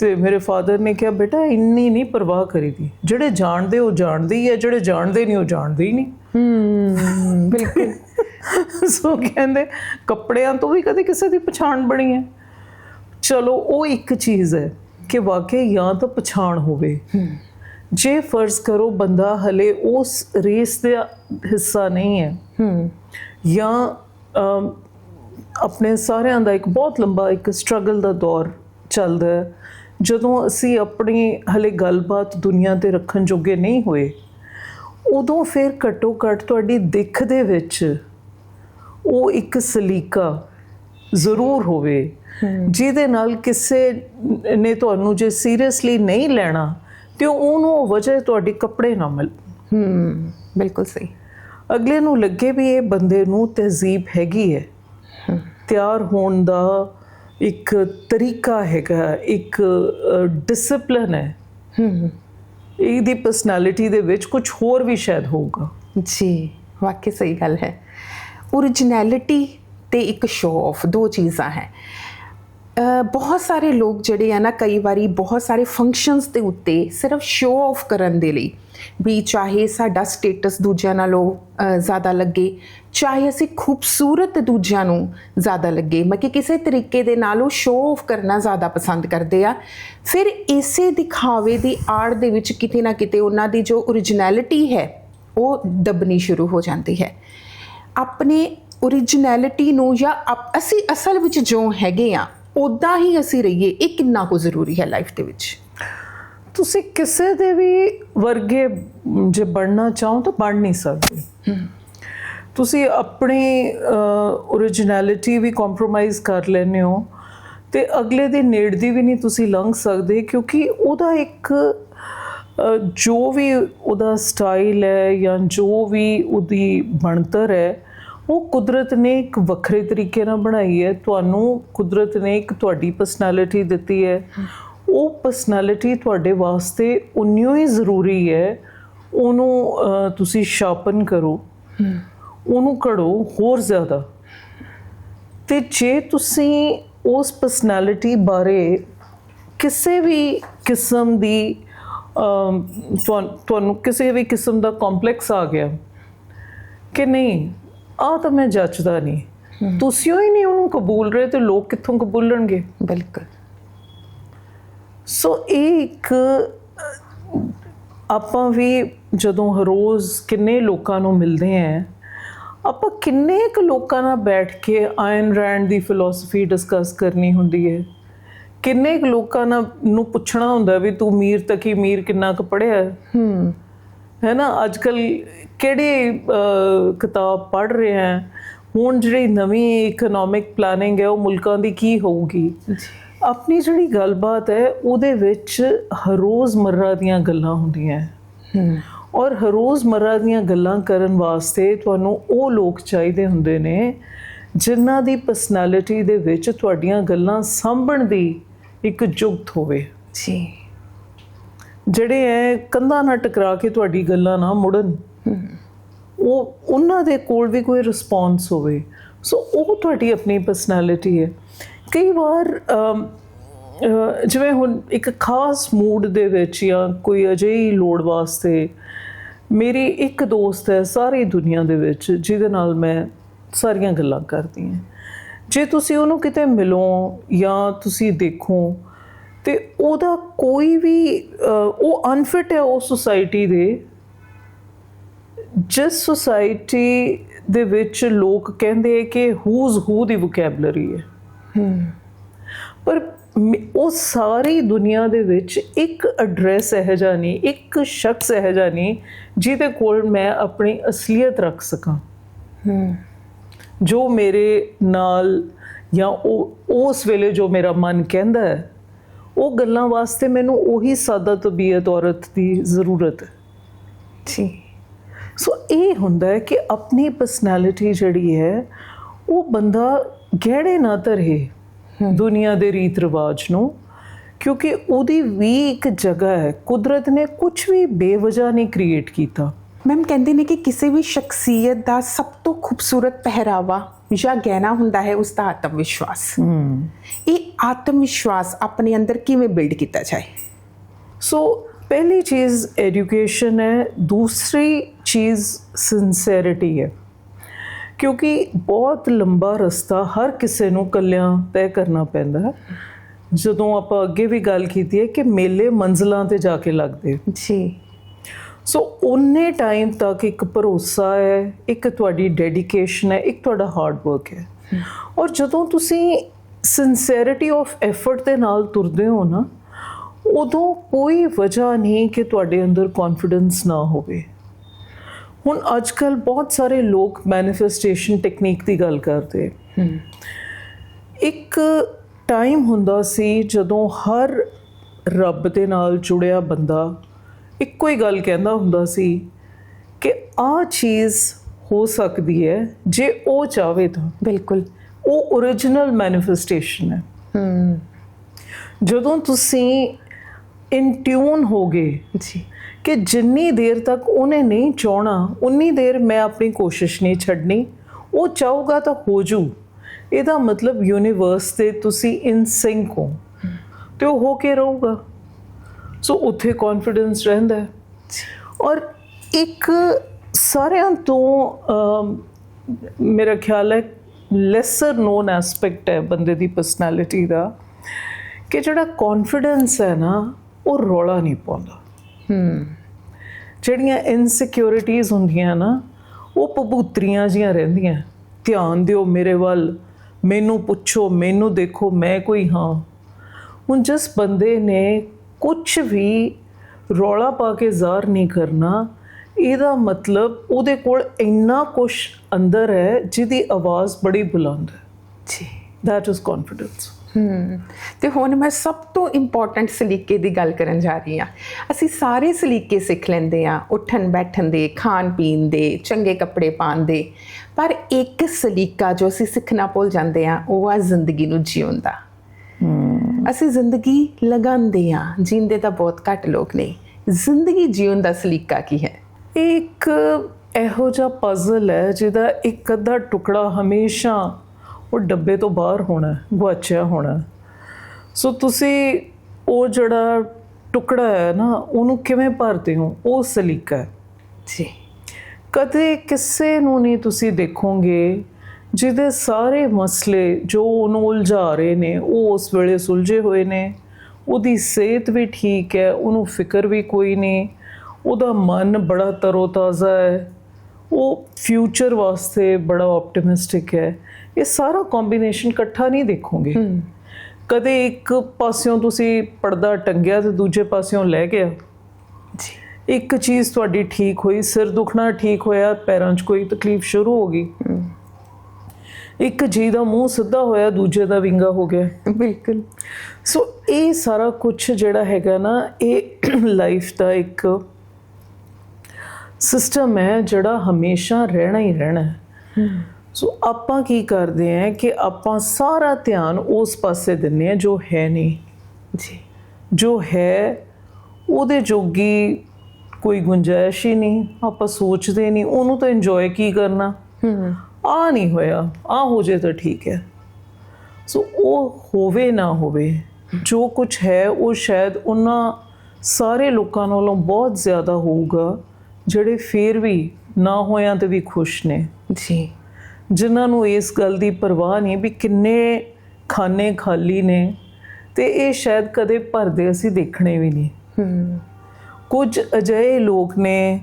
ਤੇ ਮੇਰੇ ਫਾਦਰ ਨੇ ਕਿਹਾ ਬੇਟਾ ਇੰਨੀ ਨਹੀਂ ਪਰਵਾਹ ਕਰੀਦੀ ਜਿਹੜੇ ਜਾਣਦੇ ਉਹ ਜਾਣਦੇ ਹੀ ਹੈ ਜਿਹੜੇ ਜਾਣਦੇ ਨਹੀਂ ਉਹ ਜਾਣਦੇ ਹੀ ਨਹੀਂ ਹੂੰ ਬਿਲਕੁਲ। [laughs] ਸੋ ਕਹਿੰਦੇ ਕੱਪੜਿਆਂ ਤੋਂ ਵੀ ਕਦੇ ਕਿਸੇ ਦੀ ਪਛਾਣ ਬਣੀ ਹੈ? ਚਲੋ ਉਹ ਇੱਕ ਚੀਜ਼ ਹੈ ਕਿ ਵਾਕਈ ਜਾਂ ਤਾਂ ਪਛਾਣ ਹੋਵੇ। ਜੇ ਫਰਜ਼ ਕਰੋ ਬੰਦਾ ਹਲੇ ਉਸ ਰੇਸ ਦਾ ਹਿੱਸਾ ਨਹੀਂ ਹੈ ਹੂੰ ਜਾਂ ਆਪਣੇ ਸਾਰਿਆਂ ਦਾ ਇੱਕ ਬਹੁਤ ਲੰਬਾ ਇੱਕ ਸਟਰਗਲ ਦਾ ਦੌਰ ਚੱਲਦਾ ਹੈ, ਜਦੋਂ ਅਸੀਂ ਆਪਣੀ ਹਲੇ ਗੱਲਬਾਤ ਦੁਨੀਆ ਤੇ ਰੱਖਣ ਜੋਗੇ ਨਹੀਂ ਹੋਏ, ਉਦੋਂ ਫਿਰ ਘੱਟੋ ਘੱਟ ਤੁਹਾਡੀ ਦਿੱਖ ਦੇ ਵਿੱਚ ਉਹ ਇੱਕ ਸਲੀਕਾ ਜ਼ਰੂਰ ਹੋਵੇ। ਜਿਹਦੇ ਨਾਲ ਕਿਸੇ ਨੇ ਤੁਹਾਨੂੰ ਜੇ ਸੀਰੀਅਸਲੀ ਨਹੀਂ ਲੈਣਾ ਤੇ ਉਹਨੂੰ ਉਹ ਵਜ੍ਹਾ ਤੁਹਾਡੀ ਕੱਪੜੇ ਨਾ ਮਿਲ ਹੂੰ ਬਿਲਕੁਲ ਸਹੀ। ਅਗਲੇ ਨੂੰ ਲੱਗੇ ਵੀ ਇਹ ਬੰਦੇ ਨੂੰ ਤਹਿਜ਼ੀਬ ਹੈਗੀ ਹੈ। ਤਿਆਰ ਹੋਣ ਦਾ ਇੱਕ ਤਰੀਕਾ ਹੈਗਾ ਇੱਕ ਡਿਸਪਲਿਨ ਹੈ। ਹੂੰ ਇਹਦੀ ਪਰਸਨੈਲਿਟੀ ਦੇ ਵਿੱਚ ਕੁਝ ਹੋਰ ਵੀ ਸ਼ਾਇਦ ਹੋਊਗਾ। ਜੀ ਵਾਕਈ ਸਹੀ ਗੱਲ ਹੈ। ਓਰੀਜਨੈਲਿਟੀ ਤੇ ਇੱਕ ਸ਼ੋਅ ਆਫ ਦੋ ਚੀਜ਼ਾਂ ਹੈ। ਬਹੁਤ ਸਾਰੇ ਲੋਕ ਜਿਹੜੇ ਆ ਨਾ, ਕਈ ਵਾਰੀ ਬਹੁਤ ਸਾਰੇ ਫੰਕਸ਼ਨਸ ਦੇ ਉੱਤੇ ਸਿਰਫ ਸ਼ੋਅ ਆਫ ਕਰਨ ਦੇ ਲਈ ਵੀ ਚਾਹੇ ਸਾਡਾ ਸਟੇਟਸ ਦੂਜਿਆਂ ਨਾਲੋਂ ਜ਼ਿਆਦਾ ਲੱਗੇ, ਚਾਹੇ ਅਸੀਂ ਖੂਬਸੂਰਤ ਦੂਜਿਆਂ ਨੂੰ ਜ਼ਿਆਦਾ ਲੱਗੇ। ਮਤਲਬ ਕਿ ਕਿਸੇ ਤਰੀਕੇ ਦੇ ਨਾਲ ਉਹ ਸ਼ੋਅ ਆਫ ਕਰਨਾ ਜ਼ਿਆਦਾ ਪਸੰਦ ਕਰਦੇ ਆ। ਫਿਰ ਇਸੇ ਦਿਖਾਵੇ ਦੀ ਆੜ ਦੇ ਵਿੱਚ ਕਿਤੇ ਨਾ ਕਿਤੇ ਉਹਨਾਂ ਦੀ ਜੋ ਓਰੀਜਨੈਲਿਟੀ ਹੈ, ਉਹ ਦਬਣੀ ਸ਼ੁਰੂ ਹੋ ਜਾਂਦੀ ਹੈ। ਆਪਣੇ ਓਰੀਜਨੈਲਿਟੀ ਨੂੰ ਜਾਂ ਅਪ- ਅਸੀਂ ਅਸਲ ਵਿੱਚ ਜੋ ਹੈਗੇ ਆ ਉਦਾਂ ਹੀ ਅਸੀਂ ਰਹੀਏ ਇਹ ਕਿੰਨਾ ਕੁ ਜ਼ਰੂਰੀ ਹੈ ਲਾਈਫ ਦੇ ਵਿੱਚ? ਤੁਸੀਂ ਕਿਸੇ ਦੇ ਵੀ ਵਰਗੇ ਜੇ ਬਣਨਾ ਚਾਹੋ ਤਾਂ ਬਣ ਨਹੀਂ ਸਕਦੇ। ਤੁਸੀਂ ਆਪਣੀ ਓਰੀਜਨੈਲਿਟੀ ਵੀ ਕੰਪਰੋਮਾਈਜ਼ ਕਰ ਲੈਨੇ ਹੋ ਤੇ ਅਗਲੇ ਦੇ ਨੇੜ ਦੀ ਵੀ ਨਹੀਂ ਤੁਸੀਂ ਲੰਘ ਸਕਦੇ ਕਿਉਂਕਿ ਉਹਦਾ ਇੱਕ ਜੋ ਵੀ ਉਹਦਾ ਸਟਾਈਲ ਹੈ ਜਾਂ ਜੋ ਵੀ ਉਹਦੀ ਬਣਤਰ ਹੈ ਉਹ ਕੁਦਰਤ ਨੇ ਇੱਕ ਵੱਖਰੇ ਤਰੀਕੇ ਨਾਲ ਬਣਾਈ ਹੈ। ਤੁਹਾਨੂੰ ਕੁਦਰਤ ਨੇ ਇੱਕ ਤੁਹਾਡੀ ਪਰਸਨੈਲਿਟੀ ਦਿੱਤੀ ਹੈ। ਉਹ ਪਰਸਨੈਲਿਟੀ ਤੁਹਾਡੇ ਵਾਸਤੇ ਉਨੀ ਹੀ ਜ਼ਰੂਰੀ ਹੈ। ਉਹਨੂੰ ਤੁਸੀਂ ਸ਼ਾਰਪਨ ਕਰੋ। ਉਹਨੂੰ ਘੜੋ ਹੋਰ ਜ਼ਿਆਦਾ। ਤੇ ਜੇ ਤੁਸੀਂ ਉਸ ਪਰਸਨੈਲਿਟੀ ਬਾਰੇ ਕਿਸੇ ਵੀ ਕਿਸਮ ਦੀ ਤੁਹਾਨੂੰ ਕਿਸੇ ਵੀ ਕਿਸਮ ਦਾ ਕੰਪਲੈਕਸ ਆ ਗਿਆ ਕਿ ਨਹੀਂ ਆ ਤਾਂ ਮੈਂ ਜੱਜਦਾ ਨਹੀਂ। ਤੁਸੀਂ ਹੀ ਨਹੀਂ ਉਹਨੂੰ ਕਬੂਲ ਰਹੇ ਤੇ ਲੋਕ ਕਿੱਥੋਂ ਕਬੂਲਣਗੇ? ਬਿਲਕੁਲ। ਸੋ ਇੱਕ ਆਪਾਂ ਵੀ ਜਦੋਂ ਰੋਜ਼ ਕਿੰਨੇ ਲੋਕਾਂ ਨੂੰ ਮਿਲਦੇ ਆਂ ਆਪਾਂ ਕਿੰਨੇ ਕੁ ਲੋਕਾਂ ਨਾਲ ਬੈਠ ਕੇ ਆਇਨ ਰੈਂਡ ਦੀ ਫਿਲਾਸਫੀ ਡਿਸਕਸ ਕਰਨੀ ਹੁੰਦੀ ਹੈ। ਕਿੰਨੇ ਕੁ ਲੋਕਾਂ ਨਾਲ ਨੂੰ ਪੁੱਛਣਾ ਹੁੰਦਾ ਵੀ ਤੂੰ ਮੀਰ ਤਕੀ ਮੀਰ ਕਿੰਨਾ ਕੁ ਪੜਿਆ ਹੈ। ਹੂੰ ਹੈ ਨਾ? ਅੱਜ ਕੱਲ ਕਿਹੜੇ ਕਿਤਾਬ ਪੜ੍ਹ ਰਹੇ ਆ ਹੁਣ ਜਿਹੜੀ ਨਵੀਂ ਇਕਨੋਮਿਕ ਪਲਾਨਿੰਗ ਹੈ ਉਹ ਮੁਲਕਾਂ ਦੀ ਕੀ ਹੋਊਗੀ? ਆਪਣੀ ਜਿਹੜੀ ਗੱਲਬਾਤ ਹੈ ਉਹਦੇ ਵਿੱਚ ਹਰੋਜ਼ ਮਰਰਾ ਦੀਆਂ ਗੱਲਾਂ ਹੁੰਦੀਆਂ ਹੈ। ਹੂੰ। ਔਰ ਹਰੋਜ਼ ਮਰਰਾ ਦੀਆਂ ਗੱਲਾਂ ਕਰਨ ਵਾਸਤੇ ਤੁਹਾਨੂੰ ਉਹ ਲੋਕ ਚਾਹੀਦੇ ਹੁੰਦੇ ਨੇ ਜਿਨ੍ਹਾਂ ਦੀ ਪਰਸਨੈਲਿਟੀ ਦੇ ਵਿੱਚ ਤੁਹਾਡੀਆਂ ਗੱਲਾਂ ਸਾਂਭਣ ਦੀ ਇੱਕ ਜੁਗਤ ਹੋਵੇ। ਜੀ। ਜਿਹੜੇ ਐ ਕੰਧਾਂ ਨਾਲ ਟਕਰਾ ਕੇ ਤੁਹਾਡੀ ਗੱਲਾਂ ਨਾ ਮੁੜਨ। ਉਹ, ਉਹਨਾਂ ਦੇ ਕੋਲ ਵੀ ਕੋਈ ਰਿਸਪੌਂਸ ਹੋਵੇ। ਸੋ ਉਹ ਤੁਹਾਡੀ ਆਪਣੀ ਪਰਸਨੈਲਿਟੀ ਹੈ। ਕਈ ਵਾਰ ਜਿਵੇਂ ਹੁਣ ਇੱਕ ਖਾਸ ਮੂਡ ਦੇ ਵਿੱਚ ਜਾਂ ਕੋਈ ਅਜਿਹੀ ਲੋੜ ਵਾਸਤੇ ਮੇਰੀ ਇੱਕ ਦੋਸਤ ਹੈ ਸਾਰੀ ਦੁਨੀਆ ਦੇ ਵਿੱਚ, ਜਿਹਦੇ ਨਾਲ ਮੈਂ ਸਾਰੀਆਂ ਗੱਲਾਂ ਕਰਦੀ ਹਾਂ। ਜੇ ਤੁਸੀਂ ਉਹਨੂੰ ਕਿਤੇ ਮਿਲੋ ਜਾਂ ਤੁਸੀਂ ਦੇਖੋ ਤੇ ਉਹਦਾ ਕੋਈ ਵੀ ਉਹ ਅਨਫਿਟ ਹੈ ਉਸ ਸੁਸਾਇਟੀ ਦੇ। ਜਿਸ ਸੁਸਾਇਟੀ ਦੇ ਵਿੱਚ ਲੋਕ ਕਹਿੰਦੇ ਕਿ ਹੂਜ਼ ਹੂ ਦੀ ਵੋਕੈਬਲਰੀ ਹੈ। ਪਰ ਉਹ ਸਾਰੀ ਦੁਨੀਆ ਦੇ ਵਿੱਚ ਇੱਕ ਐਡਰੈਸ ਹੈ ਜਿਹਾ ਨਹੀਂ ਇੱਕ ਸ਼ਖਸ ਹੈ ਜਿਹਾ ਨਹੀਂ ਜਿਹਦੇ ਕੋਲ ਮੈਂ ਆਪਣੀ ਅਸਲੀਅਤ ਰੱਖ ਸਕਾਂ। ਜੋ ਮੇਰੇ ਨਾਲ ਜਾਂ ਉਹ ਉਸ ਵੇਲੇ ਜੋ ਮੇਰਾ ਮਨ ਕਹਿੰਦਾ ਹੈ ਉਹ ਗੱਲਾਂ ਵਾਸਤੇ ਮੈਨੂੰ ਉਹੀ ਸਾਦਾ ਤਬੀਅਤ ਔਰਤ ਦੀ ਜ਼ਰੂਰਤ ਹੈ। ਜੀ। ਸੋ ਇਹ ਹੁੰਦਾ ਹੈ ਕਿ ਆਪਣੀ ਪਰਸਨੈਲਿਟੀ ਜਿਹੜੀ ਹੈ ਉਹ ਬੰਦਾ ਗਹਿੜੇ ਨਾ ਧਰੇ ਦੁਨੀਆ ਦੇ ਰੀਤ ਰਿਵਾਜ ਨੂੰ ਕਿਉਂਕਿ ਉਹਦੀ ਵੀ ਇੱਕ ਜਗ੍ਹਾ ਹੈ। ਕੁਦਰਤ ਨੇ ਕੁਝ ਵੀ ਬੇਵਜ੍ਹਾ ਨਹੀਂ ਕ੍ਰੀਏਟ ਕੀਤਾ। ਮੈਮ ਕਹਿੰਦੇ ਨੇ ਕਿ ਕਿਸੇ ਵੀ ਸ਼ਖਸੀਅਤ ਦਾ ਸਭ ਤੋਂ ਖੂਬਸੂਰਤ ਪਹਿਰਾਵਾ ਜਾਂ ਗਹਿਣਾ ਹੁੰਦਾ ਹੈ ਉਸ ਦਾ ਆਤਮ ਵਿਸ਼ਵਾਸ ਇਹ ਆਤਮ ਵਿਸ਼ਵਾਸ ਆਪਣੇ ਅੰਦਰ ਕਿਵੇਂ ਬਿਲਡ ਕੀਤਾ ਜਾਏ? ਸੋ ਪਹਿਲੀ ਚੀਜ਼ ਐਜੂਕੇਸ਼ਨ ਹੈ ਦੂਸਰੀ ਚੀਜ਼ ਸਿੰਸੈਰਿਟੀ ਹੈ। ਕਿਉਂਕਿ ਬਹੁਤ ਲੰਬਾ ਰਸਤਾ ਹਰ ਕਿਸੇ ਨੂੰ ਕੱਲਿਆਂ ਤੈਅ ਕਰਨਾ ਪੈਂਦਾ ਹੈ। ਜਦੋਂ ਆਪਾਂ ਅੱਗੇ ਵੀ ਗੱਲ ਕੀਤੀ ਹੈ ਕਿ ਮੇਲੇ ਮੰਜ਼ਲਾਂ ਤੇ ਜਾ ਕੇ ਲੱਗਦੇ। ਜੀ। ਸੋ ਉਹਨੇ ਟਾਈਮ ਤੱਕ ਇੱਕ ਭਰੋਸਾ ਹੈ ਇੱਕ ਤੁਹਾਡੀ ਡੈਡੀਕੇਸ਼ਨ ਹੈ ਇੱਕ ਤੁਹਾਡਾ ਹਾਰਡ ਵਰਕ ਹੈ। ਔਰ ਜਦੋਂ ਤੁਸੀਂ ਸਿੰਸੈਰਿਟੀ ਆਫ ਐਫਰਟ ਦੇ ਨਾਲ ਤੁਰਦੇ ਹੋ ਨਾ ਉਦੋਂ ਕੋਈ ਵਜ੍ਹਾ ਨਹੀਂ ਕਿ ਤੁਹਾਡੇ ਅੰਦਰ ਕੌਨਫੀਡੈਂਸ ਨਾ ਹੋਵੇ। ਹੁਣ ਅੱਜ ਕੱਲ ਬਹੁਤ ਸਾਰੇ ਲੋਕ ਮੈਨੀਫੈਸਟੇਸ਼ਨ ਟੈਕਨੀਕ ਦੀ ਗੱਲ ਕਰਦੇ ਇੱਕ ਟਾਈਮ ਹੁੰਦਾ ਸੀ ਜਦੋਂ ਹਰ ਰੱਬ ਦੇ ਨਾਲ ਜੁੜਿਆ ਬੰਦਾ ਇੱਕੋ ਹੀ ਗੱਲ ਕਹਿੰਦਾ ਹੁੰਦਾ ਸੀ ਕਿ ਆਹ ਚੀਜ਼ ਹੋ ਸਕਦੀ ਹੈ ਜੇ ਉਹ ਚਾਵੇ ਤਾਂ। ਬਿਲਕੁਲ। ਉਹ origignal ਮੈਨੀਫੈਸਟੇਸ਼ਨ ਹੈ। ਹੂੰ। ਜਦੋਂ ਤੁਸੀਂ ਇਨ ਟਿਊਨ ਹੋਗੇ ਜੀ। ਕਿ ਜਿੰਨੀ ਦੇਰ ਤੱਕ ਉਹਨੇ ਨਹੀਂ ਚਾਹਣਾ ਉਨੀ ਦੇਰ ਮੈਂ ਆਪਣੀ ਕੋਸ਼ਿਸ਼ ਨਹੀਂ ਛੱਡਣੀ ਉਹ ਚਾਹੂਗਾ ਤਾਂ ਹੋ ਜੂ ਇਹਦਾ ਮਤਲਬ ਯੂਨੀਵਰਸ ਤੇ ਤੁਸੀਂ ਇਨ ਸਿੰਕ ਹੋ। ਤੇ ਉਹ ਹੋ ਕੇ ਰਹੂਗਾ। ਸੋ ਉੱਥੇ ਕੌਨਫੀਡੈਂਸ ਰਹਿੰਦਾ ਹੈ। ਔਰ ਇੱਕ ਸਾਰਿਆਂ ਤੋਂ ਮੇਰਾ ਖਿਆਲ ਹੈ ਲੈਸਰ ਨੋਨ ਐਸਪੈਕਟ ਹੈ ਬੰਦੇ ਦੀ ਪਰਸਨੈਲਿਟੀ ਦਾ ਕਿ ਜਿਹੜਾ ਕੌਨਫੀਡੈਂਸ ਹੈ ਨਾ ਉਹ ਰੌਲਾ ਨਹੀਂ ਪਾਉਂਦਾ। ਹੂੰ। ਜਿਹੜੀਆਂ ਇਨਸਿਕਿਉਰਿਟੀਜ਼ ਹੁੰਦੀਆਂ ਨਾ ਉਹ ਪਬੂਤਰੀਆਂ ਜੀਆਂ ਰਹਿੰਦੀਆਂ। ਧਿਆਨ ਦਿਓ ਮੇਰੇ ਵੱਲ ਮੈਨੂੰ ਪੁੱਛੋ ਮੈਨੂੰ ਦੇਖੋ ਮੈਂ ਕੋਈ ਹਾਂ। ਹੁਣ ਜਿਸ ਬੰਦੇ ਨੇ ਕੁਝ ਵੀ ਰੌਲਾ ਪਾ ਕੇ ਜ਼ਾਹਰ ਨਹੀਂ ਕਰਨਾ ਇਹਦਾ ਮਤਲਬ ਉਹਦੇ ਕੋਲ ਇੰਨਾ ਕੁਝ ਅੰਦਰ ਹੈ ਜਿਹਦੀ ਆਵਾਜ਼ ਬੜੀ ਬੁਲੰਦ ਹੈ। ਜੀ। That is confidence. ਤੇ ਹੁਣ ਮੈਂ ਸਭ ਤੋਂ ਇੰਪੋਰਟੈਂਟ ਸਲੀਕੇ ਦੀ ਗੱਲ ਕਰਨ ਜਾ ਰਹੀ ਹਾਂ। ਅਸੀਂ ਸਾਰੇ ਸਲੀਕੇ ਸਿੱਖ ਲੈਂਦੇ ਆ ਉੱਠਣ ਬੈਠਣ ਦੇ ਖਾਣ ਪੀਣ ਦੇ ਚੰਗੇ ਕੱਪੜੇ ਪਾਉਣ ਦੇ। ਪਰ ਇੱਕ ਸਲੀਕਾ ਜੋ ਅਸੀਂ ਸਿੱਖਣਾ ਭੁੱਲ ਜਾਂਦੇ ਆ ਉਹ ਆ ਜ਼ਿੰਦਗੀ ਨੂੰ ਜਿਉਣ ਦਾ। ਅਸੀਂ ਜ਼ਿੰਦਗੀ ਲਗਾਉਂਦੇ ਆ ਜਿੰਦੇ ਤਾਂ ਬਹੁਤ ਘੱਟ ਲੋਕ ਨੇ। ਜ਼ਿੰਦਗੀ ਜਿਉਣ ਦਾ ਸਲੀਕਾ ਕੀ ਹੈ? ਇਹ ਇੱਕ ਇਹੋ ਜਿਹਾ ਪਜ਼ਲ ਹੈ ਜਿਹਦਾ ਇੱਕ ਅੱਧਾ ਟੁਕੜਾ ਹਮੇਸ਼ਾ ਉਹ ਡੱਬੇ ਤੋਂ ਬਾਹਰ ਹੋਣਾ ਹੈ, ਗੁਆਚਿਆ ਹੋਣਾ ਸੋ ਤੁਸੀਂ ਉਹ ਜਿਹੜਾ ਟੁਕੜਾ ਹੈ ਨਾ ਉਹਨੂੰ ਕਿਵੇਂ ਭਰਦੇ ਹੋ? ਉਹ ਸਲੀਕਾ ਜੀ। ਕਦੇ ਕਿਸੇ ਨੂੰ ਨਹੀਂ ਤੁਸੀਂ ਦੇਖੋਗੇ ਜਿਹਦੇ ਸਾਰੇ ਮਸਲੇ ਜੋ ਉਹਨੂੰ ਉਲਝਾ ਰਹੇ ਨੇ ਉਹ ਉਸ ਵੇਲੇ ਸੁਲਝੇ ਹੋਏ ਨੇ। ਉਹਦੀ ਸਿਹਤ ਵੀ ਠੀਕ ਹੈ ਉਹਨੂੰ ਫਿਕਰ ਵੀ ਕੋਈ ਨਹੀਂ। ਉਹਦਾ ਮਨ ਬੜਾ ਤਰੋਤਾਜ਼ਾ ਹੈ। ਉਹ ਫਿਊਚਰ ਵਾਸਤੇ ਬੜਾ ਆਪਟੀਮਿਸਟਿਕ ਹੈ। ਇਹ ਸਾਰਾ ਕੰਬੀਨੇਸ਼ਨ ਇਕੱਠਾ ਨਹੀਂ ਦੇਖੋਗੇ। ਕਦੇ ਇੱਕ ਪਾਸਿਓਂ ਤੁਸੀਂ ਪਰਦਾ ਟੰਗਿਆ ਤੇ ਦੂਜੇ ਪਾਸਿਓਂ ਲੈ ਗਿਆ। ਜੀ। ਇੱਕ ਚੀਜ਼ ਤੁਹਾਡੀ ਠੀਕ ਹੋਈ ਸਿਰ ਦੁਖਣਾ ਠੀਕ ਹੋਇਆ ਪੈਰਾਂ 'ਚ ਕੋਈ ਤਕਲੀਫ ਸ਼ੁਰੂ ਹੋ ਗਈ। ਇੱਕ ਜੀ ਦਾ ਮੂੰਹ ਸਿੱਧਾ ਹੋਇਆ ਦੂਜੇ ਦਾ ਵਿੰਗਾ ਹੋ ਗਿਆ। ਬਿਲਕੁਲ। ਸੋ ਇਹ ਸਾਰਾ ਕੁਝ ਜਿਹੜਾ ਹੈਗਾ ਨਾ ਇਹ ਲਾਈਫ ਦਾ ਇੱਕ ਸਿਸਟਮ ਹੈ ਜਿਹੜਾ ਹਮੇਸ਼ਾ ਰਹਿਣਾ ਹੀ ਰਹਿਣਾ ਹੈ। ਸੋ ਆਪਾਂ ਕੀ ਕਰਦੇ ਹਾਂ ਕਿ ਆਪਾਂ ਸਾਰਾ ਧਿਆਨ ਉਸ ਪਾਸੇ ਦਿੰਨੇ ਆ ਜੋ ਹੈ ਨਹੀਂ। ਜੀ। ਜੋ ਹੈ ਉਹਦੇ ਜੋਗੀ ਕੋਈ ਗੁੰਜਾਇਸ਼ ਹੀ ਨਹੀਂ ਆਪਾਂ ਸੋਚਦੇ ਨਹੀਂ ਉਹਨੂੰ ਤਾਂ ਇੰਜੋਏ ਕੀ ਕਰਨਾ? ਆ ਨਹੀਂ ਹੋਇਆ ਆ ਹੋ ਜੇ ਤਾਂ ਠੀਕ ਹੈ। ਸੋ ਉਹ ਹੋਵੇ ਨਾ ਹੋਵੇ ਜੋ ਕੁਝ ਹੈ ਉਹ ਸ਼ਾਇਦ ਉਹਨਾਂ ਸਾਰੇ ਲੋਕਾਂ ਨਾਲੋਂ ਬਹੁਤ ਜ਼ਿਆਦਾ ਹੋਊਗਾ ਜਿਹੜੇ ਫੇਰ ਵੀ ਨਾ ਹੋਇਆਂ ਤੇ ਵੀ ਖੁਸ਼ ਨੇ। ਜੀ। ਜਿਨ੍ਹਾਂ ਨੂੰ ਇਸ ਗੱਲ ਦੀ ਪਰਵਾਹ ਨਹੀਂ ਵੀ ਕਿੰਨੇ ਖਾਨੇ ਖਾਲੀ ਨੇ ਤੇ ਇਹ ਸ਼ਾਇਦ ਕਦੇ ਭਰਦੇ ਅਸੀਂ ਦੇਖਣੇ ਵੀ ਨਹੀਂ। ਹਮ ਕੁਝ ਅਜਿਹੇ ਲੋਕ ਨੇ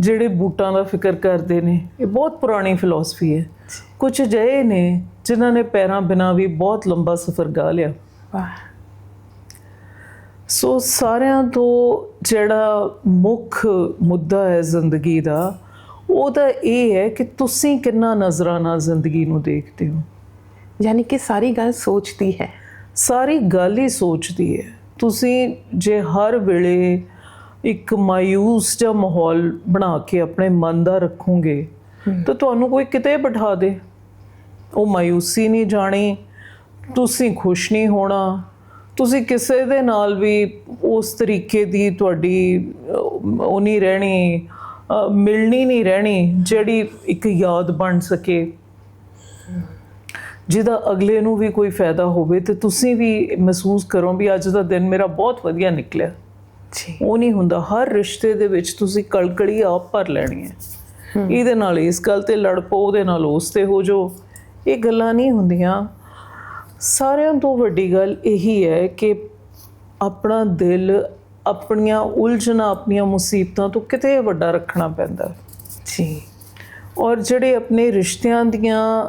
ਜਿਹੜੇ ਬੂਟਾਂ ਦਾ ਫਿਕਰ ਕਰਦੇ ਨੇ ਇਹ ਬਹੁਤ ਪੁਰਾਣੀ ਫਿਲਾਸਫੀ ਹੈ। ਕੁਝ ਅਜਿਹੇ ਨੇ ਜਿਨ੍ਹਾਂ ਨੇ ਪੈਰਾਂ ਬਿਨਾਂ ਵੀ ਬਹੁਤ ਲੰਬਾ ਸਫ਼ਰ ਗਾ ਲਿਆ। ਸੋ ਸਾਰਿਆਂ ਤੋਂ ਜਿਹੜਾ ਮੁੱਖ ਮੁੱਦਾ ਹੈ ਜ਼ਿੰਦਗੀ ਦਾ ਉਹ ਤਾਂ ਇਹ ਹੈ ਕਿ ਤੁਸੀਂ ਕਿੰਨਾ ਨਜ਼ਰਾਂ ਨਾਲ ਜ਼ਿੰਦਗੀ ਨੂੰ ਦੇਖਦੇ ਹੋ। ਯਾਨੀ ਕਿ ਸਾਰੀ ਗੱਲ ਸੋਚਦੀ ਹੈ। ਸਾਰੀ ਗੱਲ ਹੀ ਸੋਚਦੀ ਹੈ। ਤੁਸੀਂ ਜੇ ਹਰ ਵੇਲੇ ਇੱਕ ਮਾਇੂਸ ਜਿਹਾ ਮਾਹੌਲ ਬਣਾ ਕੇ ਆਪਣੇ ਮਨ ਦਾ ਰੱਖੋਗੇ ਤਾਂ ਤੁਹਾਨੂੰ ਕੋਈ ਕਿਤੇ ਬਿਠਾ ਦੇ। ਉਹ ਮਾਇੂਸੀ ਨਹੀਂ ਜਾਣੀ ਤੁਸੀਂ ਖੁਸ਼ ਨਹੀਂ ਹੋਣਾ ਤੁਸੀਂ ਕਿਸੇ ਦੇ ਨਾਲ ਵੀ ਉਸ ਤਰੀਕੇ ਦੀ ਤੁਹਾਡੀ ਉਹ ਨਹੀਂ ਰਹਿਣੀ ਮਿਲਣੀ ਨਹੀਂ ਰਹਿਣੀ ਜਿਹੜੀ ਇੱਕ ਯਾਦ ਬਣ ਸਕੇ। ਜਿਹਦਾ ਅਗਲੇ ਨੂੰ ਵੀ ਕੋਈ ਫਾਇਦਾ ਹੋਵੇ ਤੇ ਤੁਸੀਂ ਵੀ ਮਹਿਸੂਸ ਕਰੋ ਵੀ ਅੱਜ ਦਾ ਦਿਨ ਮੇਰਾ ਬਹੁਤ ਵਧੀਆ ਨਿਕਲਿਆ। ਜੀ। ਉਹ ਨਹੀਂ ਹੁੰਦਾ। ਹਰ ਰਿਸ਼ਤੇ ਦੇ ਵਿੱਚ ਤੁਸੀਂ ਕਲਕੜੀ ਆਪ ਭਰ ਲੈਣੀ ਹੈ। ਇਹਦੇ ਨਾਲ ਇਸ ਗੱਲ ਤੇ ਲੜ ਪਓ ਉਹਦੇ ਨਾਲ ਉਸ ਤੇ ਹੋ ਜੋ ਇਹ ਗੱਲਾਂ ਨਹੀਂ ਹੁੰਦੀਆਂ। ਸਾਰਿਆਂ ਤੋਂ ਵੱਡੀ ਗੱਲ ਇਹੀ ਹੈ ਕਿ ਆਪਣਾ ਦਿਲ ਆਪਣੀਆਂ ਉਲਝਣਾਂ ਆਪਣੀਆਂ ਮੁਸੀਬਤਾਂ ਤੋਂ ਕਿਤੇ ਵੱਡਾ ਰੱਖਣਾ ਪੈਂਦਾ। ਜੀ। ਔਰ ਜਿਹੜੇ ਆਪਣੇ ਰਿਸ਼ਤਿਆਂ ਦੀਆਂ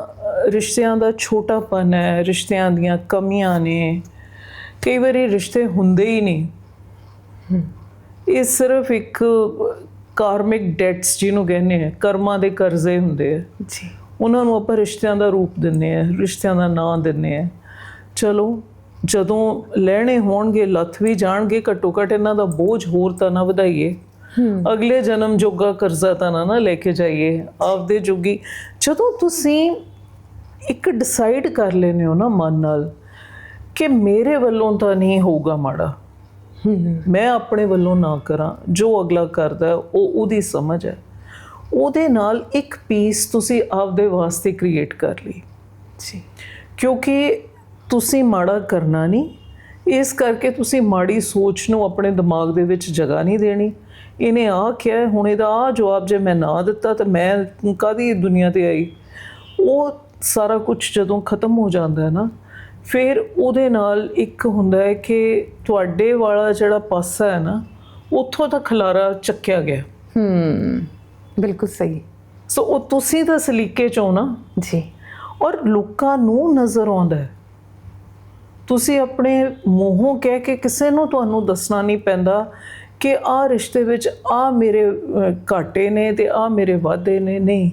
ਰਿਸ਼ਤਿਆਂ ਦਾ ਛੋਟਾਪਨ ਹੈ ਰਿਸ਼ਤਿਆਂ ਦੀਆਂ ਕਮੀਆਂ ਨੇ ਕਈ ਵਾਰੀ ਰਿਸ਼ਤੇ ਹੁੰਦੇ ਹੀ ਨਹੀਂ। ਇਹ ਸਿਰਫ ਇੱਕ ਕਾਰਮਿਕ ਡੈਟਸ ਜਿਹਨੂੰ ਕਹਿੰਦੇ ਆ ਕਰਮਾਂ ਦੇ ਕਰਜ਼ੇ ਹੁੰਦੇ ਆ। ਜੀ। ਉਹਨਾਂ ਨੂੰ ਆਪਾਂ ਰਿਸ਼ਤਿਆਂ ਦਾ ਰੂਪ ਦਿੰਨੇ ਆ ਰਿਸ਼ਤਿਆਂ ਦਾ ਨਾਂ ਦਿੰਨੇ ਆ। ਚਲੋ ਜਦੋਂ ਲੈਣੇ ਹੋਣਗੇ ਲੱਥ ਵੀ ਜਾਣਗੇ ਘੱਟੋ ਘੱਟ ਇਹਨਾਂ ਦਾ ਬੋਝ ਹੋਰ ਤਾਂ ਨਾ ਵਧਾਈਏ। ਅਗਲੇ ਜਨਮ ਜੋਗਾ ਕਰਜ਼ਾ ਤਾਂ ਨਾ ਨਾ ਲੈ ਕੇ ਜਾਈਏ ਆਪਦੇ ਜੋਗੀ। ਜਦੋਂ ਤੁਸੀਂ ਇੱਕ ਡਿਸਾਈਡ ਕਰ ਲੈਨੇ ਹੋ ਨਾ ਮਨ ਨਾਲ ਕਿ ਮੇਰੇ ਵੱਲੋਂ ਤਾਂ ਨਹੀਂ ਹੋਊਗਾ ਮਾੜਾ ਮੈਂ ਆਪਣੇ ਵੱਲੋਂ ਨਾ ਕਰਾਂ ਜੋ ਅਗਲਾ ਕਰਦਾ ਉਹ ਉਹਦੀ ਸਮਝ ਹੈ। ਉਹਦੇ ਨਾਲ ਇੱਕ ਪੀਸ ਤੁਸੀਂ ਆਪਦੇ ਵਾਸਤੇ ਕ੍ਰੀਏਟ ਕਰ ਲਈ। ਜੀ। ਕਿਉਂਕਿ ਤੁਸੀਂ ਮਾੜਾ ਕਰਨਾ ਨਹੀਂ ਇਸ ਕਰਕੇ ਤੁਸੀਂ ਮਾੜੀ ਸੋਚ ਨੂੰ ਆਪਣੇ ਦਿਮਾਗ ਦੇ ਵਿੱਚ ਜਗ੍ਹਾ ਨਹੀਂ ਦੇਣੀ। ਇਹਨੇ ਆ ਕਿਹਾ ਹੁਣ ਇਹਦਾ ਆ ਜਵਾਬ ਜੇ ਮੈਂ ਨਾ ਦਿੱਤਾ ਤਾਂ ਮੈਂ ਕਾਦੀ ਦੁਨੀਆ ਤੇ ਆਈ? ਉਹ ਸਾਰਾ ਕੁਝ ਜਦੋਂ ਖਤਮ ਹੋ ਜਾਂਦਾ ਹੈ ਨਾ ਫਿਰ ਉਹਦੇ ਨਾਲ ਇੱਕ ਹੁੰਦਾ ਹੈ ਕਿ ਤੁਹਾਡੇ ਵਾਲਾ ਜਿਹੜਾ ਪਾਸਾ ਹੈ ਨਾ ਉੱਥੋਂ ਤਾਂ ਖਲਾਰਾ ਚੱਕਿਆ ਗਿਆ। ਹਮ ਬਿਲਕੁਲ ਸਹੀ। ਸੋ ਉਹ ਤੁਸੀਂ ਤਾਂ ਸਲੀਕੇ ਚੋਂ ਨਾ। ਜੀ। ਔਰ ਲੋਕਾਂ ਨੂੰ ਨਜ਼ਰ ਆਉਂਦਾ ਹੈ। ਤੁਸੀਂ ਆਪਣੇ ਮੂੰਹੋਂ ਕਹਿ ਕੇ ਕਿਸੇ ਨੂੰ ਤੁਹਾਨੂੰ ਦੱਸਣਾ ਨਹੀਂ ਪੈਂਦਾ ਕਿ ਆਹ ਰਿਸ਼ਤੇ ਵਿੱਚ ਆ ਮੇਰੇ ਘਾਟੇ ਨੇ ਤੇ ਆ ਮੇਰੇ ਵਾਧੇ ਨੇ। ਨਹੀਂ।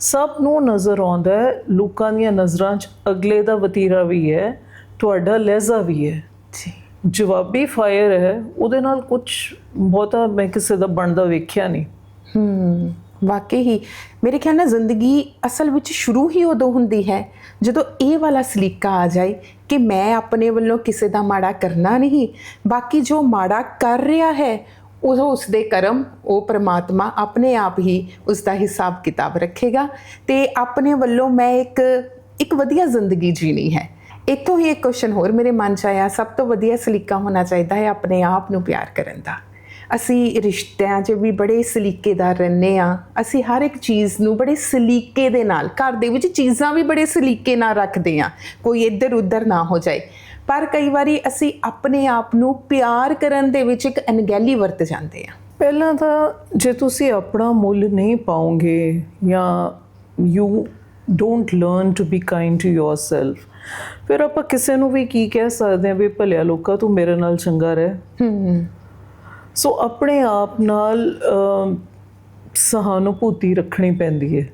ਸਭ ਨੂੰ ਨਜ਼ਰ ਆਉਂਦਾ ਹੈ ਲੋਕਾਂ ਦੀਆਂ ਨਜ਼ਰਾਂ 'ਚ ਅਗਲੇ ਦਾ ਵਤੀਰਾ ਵੀ ਹੈ ਤੁਹਾਡਾ ਲਹਿਜ਼ਾ ਵੀ ਹੈ। ਜੀ। ਜਵਾਬੀ ਫਾਇਰ ਹੈ ਉਹਦੇ ਨਾਲ ਕੁਝ ਬਹੁਤਾ ਮੈਂ ਕਿਸੇ ਦਾ ਬਣਦਾ ਵੇਖਿਆ ਨਹੀਂ। ਹਮ ਵਾਕਈ ਹੀ। ਮੇਰੇ ਖਿਆਲ ਨਾਲ ਜ਼ਿੰਦਗੀ ਅਸਲ ਵਿੱਚ ਸ਼ੁਰੂ ਹੀ ਉਦੋਂ ਹੁੰਦੀ ਹੈ ਜਦੋਂ ਇਹ ਵਾਲਾ ਸਲੀਕਾ ਆ ਜਾਏ ਕਿ ਮੈਂ ਆਪਣੇ ਵੱਲੋਂ ਕਿਸੇ ਦਾ ਮਾੜਾ ਕਰਨਾ ਨਹੀਂ। ਬਾਕੀ ਜੋ ਮਾੜਾ ਕਰ ਰਿਹਾ ਹੈ ਉਹ ਉਸ ਦੇ ਕਰਮ, ਉਹ ਪ੍ਰਮਾਤਮਾ ਆਪਣੇ ਆਪ ਹੀ ਉਸ ਦਾ ਹਿਸਾਬ ਕਿਤਾਬ ਰੱਖੇਗਾ ਤੇ ਆਪਣੇ ਵੱਲੋਂ ਮੈਂ ਇੱਕ ਇੱਕ ਵਧੀਆ ਜ਼ਿੰਦਗੀ ਜੀਣੀ ਹੈ। ਇੱਥੋਂ ਹੀ ਇੱਕ ਕੁਐਸਚਨ ਹੋਰ ਮੇਰੇ ਮਨ 'ਚ ਆਇਆ, ਸਭ ਤੋਂ ਵਧੀਆ ਸਲੀਕਾ ਹੋਣਾ ਚਾਹੀਦਾ ਹੈ ਆਪਣੇ ਆਪ ਨੂੰ ਪਿਆਰ ਕਰਨ ਦਾ। ਅਸੀਂ ਰਿਸ਼ਤਿਆਂ 'ਚ ਵੀ ਬੜੇ ਸਲੀਕੇਦਾਰ ਰਹਿੰਦੇ ਆ ਅਸੀਂ ਹਰ ਇੱਕ ਚੀਜ਼ ਨੂੰ ਬੜੇ ਸਲੀਕੇ ਦੇ ਨਾਲ, ਘਰ ਦੇ ਵਿੱਚ ਚੀਜ਼ਾਂ ਵੀ ਬੜੇ ਸਲੀਕੇ ਨਾਲ ਰੱਖਦੇ ਆ ਕੋਈ ਇੱਧਰ ਉੱਧਰ ਨਾ ਹੋ ਜਾਏ। ਪਰ ਕਈ ਵਾਰੀ ਅਸੀਂ ਆਪਣੇ ਆਪ ਨੂੰ ਪਿਆਰ ਕਰਨ ਦੇ ਵਿੱਚ ਇੱਕ ਅਣਗਹਿਲੀ ਵਰਤ ਜਾਂਦੇ ਆ ਪਹਿਲਾਂ ਤਾਂ ਜੇ ਤੁਸੀਂ ਆਪਣਾ ਮੁੱਲ ਨਹੀਂ ਪਾਓਗੇ ਜਾਂ you don't learn to be kind to yourself ਫਿਰ ਆਪਾਂ ਕਿਸੇ ਨੂੰ ਵੀ ਕੀ ਕਹਿ ਸਕਦੇ ਹਾਂ ਵੀ ਭਲਿਆ ਲੋਕਾ ਤੂੰ ਮੇਰੇ ਨਾਲ ਚੰਗਾ ਰਹਿ। ਹੂੰ ਸੋ ਆਪਣੇ ਆਪ ਨਾਲ ਸਹਾਨੁਭੂਤੀ ਰੱਖਣੀ ਪੈਂਦੀ ਹੈ।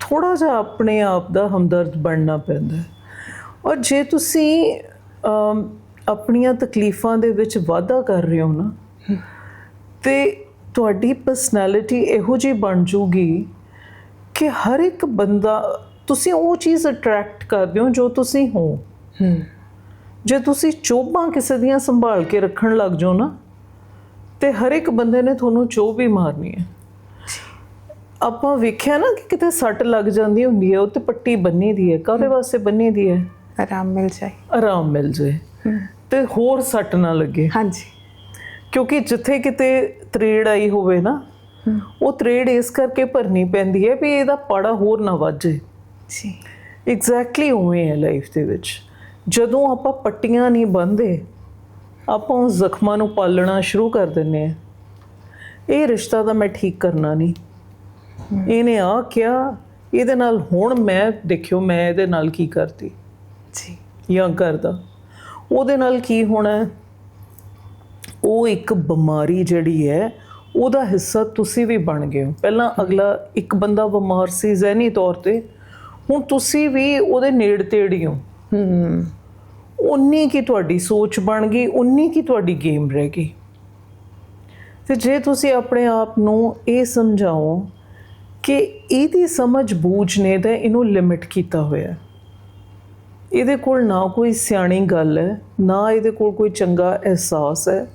ਥੋੜਾ ਜਿਹਾ ਆਪਣੇ ਆਪ ਦਾ ਹਮਦਰਦ ਬਣਨਾ ਪੈਂਦਾ ਔਰ ਜੇ ਤੁਸੀਂ ਆਪਣੀਆਂ ਤਕਲੀਫਾਂ ਦੇ ਵਿੱਚ ਵਾਧਾ ਕਰ ਰਹੇ ਹੋ ਨਾ ਤੇ ਤੁਹਾਡੀ ਪਰਸਨੈਲਿਟੀ ਇਹੋ ਜਿਹੀ ਬਣ ਜੂਗੀ ਕਿ ਹਰ ਇੱਕ ਬੰਦਾ ਤੁਸੀਂ ਉਹ ਚੀਜ਼ ਅਟਰੈਕਟ ਕਰਦੇ ਹੋ ਜੋ ਤੁਸੀਂ ਹੋ। ਹੂੰ। ਜੇ ਤੁਸੀਂ ਚੋਬਾਂ ਕਿਸੇ ਦੀਆਂ ਸੰਭਾਲ ਕੇ ਰੱਖਣ ਲੱਗ ਜਾਓ ਨਾ ਤੇ ਹਰ ਇੱਕ ਬੰਦੇ ਨੇ ਤੁਹਾਨੂੰ ਚੋਬ ਵੀ ਮਾਰਨੀ ਹੈ। ਆਪਾਂ ਵੇਖਿਆ ਨਾ ਕਿ ਕਿਤੇ ਸੱਟ ਲੱਗ ਜਾਂਦੀ ਹੁੰਦੀ ਹੈ ਉਹ ਤੇ ਪੱਟੀ ਬੰਨੀ ਦੀ ਹੈ ਕਾਹਦੇ ਵਾਸਤੇ ਬੰਨੀ ਦੀ ਹੈ? ਆਰਾਮ ਮਿਲ ਜਾਏ। ਆਰਾਮ ਮਿਲ ਜਾਏ। ਤੇ ਹੋਰ ਸੱਟ ਨਾ ਲੱਗੇ। ਹਾਂਜੀ। ਕਿਉਂਕਿ ਜਿੱਥੇ ਕਿਤੇ ਤਰੇੜ ਆਈ ਹੋਵੇ ਨਾ ਉਹ ਤਰੇੜ ਇਸ ਕਰਕੇ ਭਰਨੀ ਪੈਂਦੀ ਹੈ ਵੀ ਇਹਦਾ ਪਾੜਾ ਹੋਰ ਨਾ ਵੱਜੇ। ਜੀ। ਐਗਜ਼ੈਕਟਲੀ ਉਵੇਂ ਹੈ ਲਾਈਫ ਦੇ ਵਿੱਚ। ਜਦੋਂ ਆਪਾਂ ਪੱਟੀਆਂ ਨਹੀਂ ਬੰਨਦੇ ਆਪਾਂ ਉਸ ਜ਼ਖਮਾਂ ਨੂੰ ਪਾਲਣਾ ਸ਼ੁਰੂ ਕਰ ਦਿੰਨੇ ਆ ਇਹ ਰਿਸ਼ਤਾ ਤਾਂ ਮੈਂ ਠੀਕ ਕਰਨਾ ਨਹੀਂ। ਇਹਨੇ ਆ ਕਿਹਾ ਇਹਦੇ ਨਾਲ ਹੁਣ ਮੈਂ ਦੇਖਿਓ ਮੈਂ ਇਹਦੇ ਨਾਲ ਕੀ ਕਰਦੀ। ਜੀ। ਜਾਂ ਕਰਦਾ। ਉਹਦੇ ਨਾਲ ਕੀ ਹੋਣਾ? ਉਹ ਇੱਕ ਬਿਮਾਰੀ ਜਿਹੜੀ ਹੈ ਉਹਦਾ ਹਿੱਸਾ ਤੁਸੀਂ ਵੀ ਬਣ ਗਏ ਹੋ। ਪਹਿਲਾਂ ਅਗਲਾ ਇੱਕ ਬੰਦਾ ਬਿਮਾਰ ਸੀ ਜ਼ਹਿਨੀ ਤੌਰ ਤੇ। ਹੁਣ ਤੁਸੀਂ ਵੀ ਉਹਦੇ ਨੇੜ ਤੇੜੀ ਹੋ। ਹੂੰ। ਉਨੀ ਕੀ ਤੁਹਾਡੀ ਸੋਚ ਬਣ ਗਈ ਉਨੀ ਕੀ ਤੁਹਾਡੀ ਗੇਮ ਰਹਿ ਗਈ। ਤੇ ਜੇ ਤੁਸੀਂ ਆਪਣੇ ਆਪ ਨੂੰ ਇਹ ਸਮਝਾਓ ਕਿ ਇਹਦੀ ਸਮਝ ਬੂਝ ਨੇ ਤਾਂ ਇਹਨੂੰ ਲਿਮਿਟ ਕੀਤਾ ਹੋਇਆ ਇਹਦੇ ਕੋਲ ਨਾ ਕੋਈ ਸਿਆਣੀ ਗੱਲ ਹੈ ਨਾ ਇਹਦੇ ਕੋਲ ਕੋਈ ਚੰਗਾ ਅਹਿਸਾਸ ਹੈ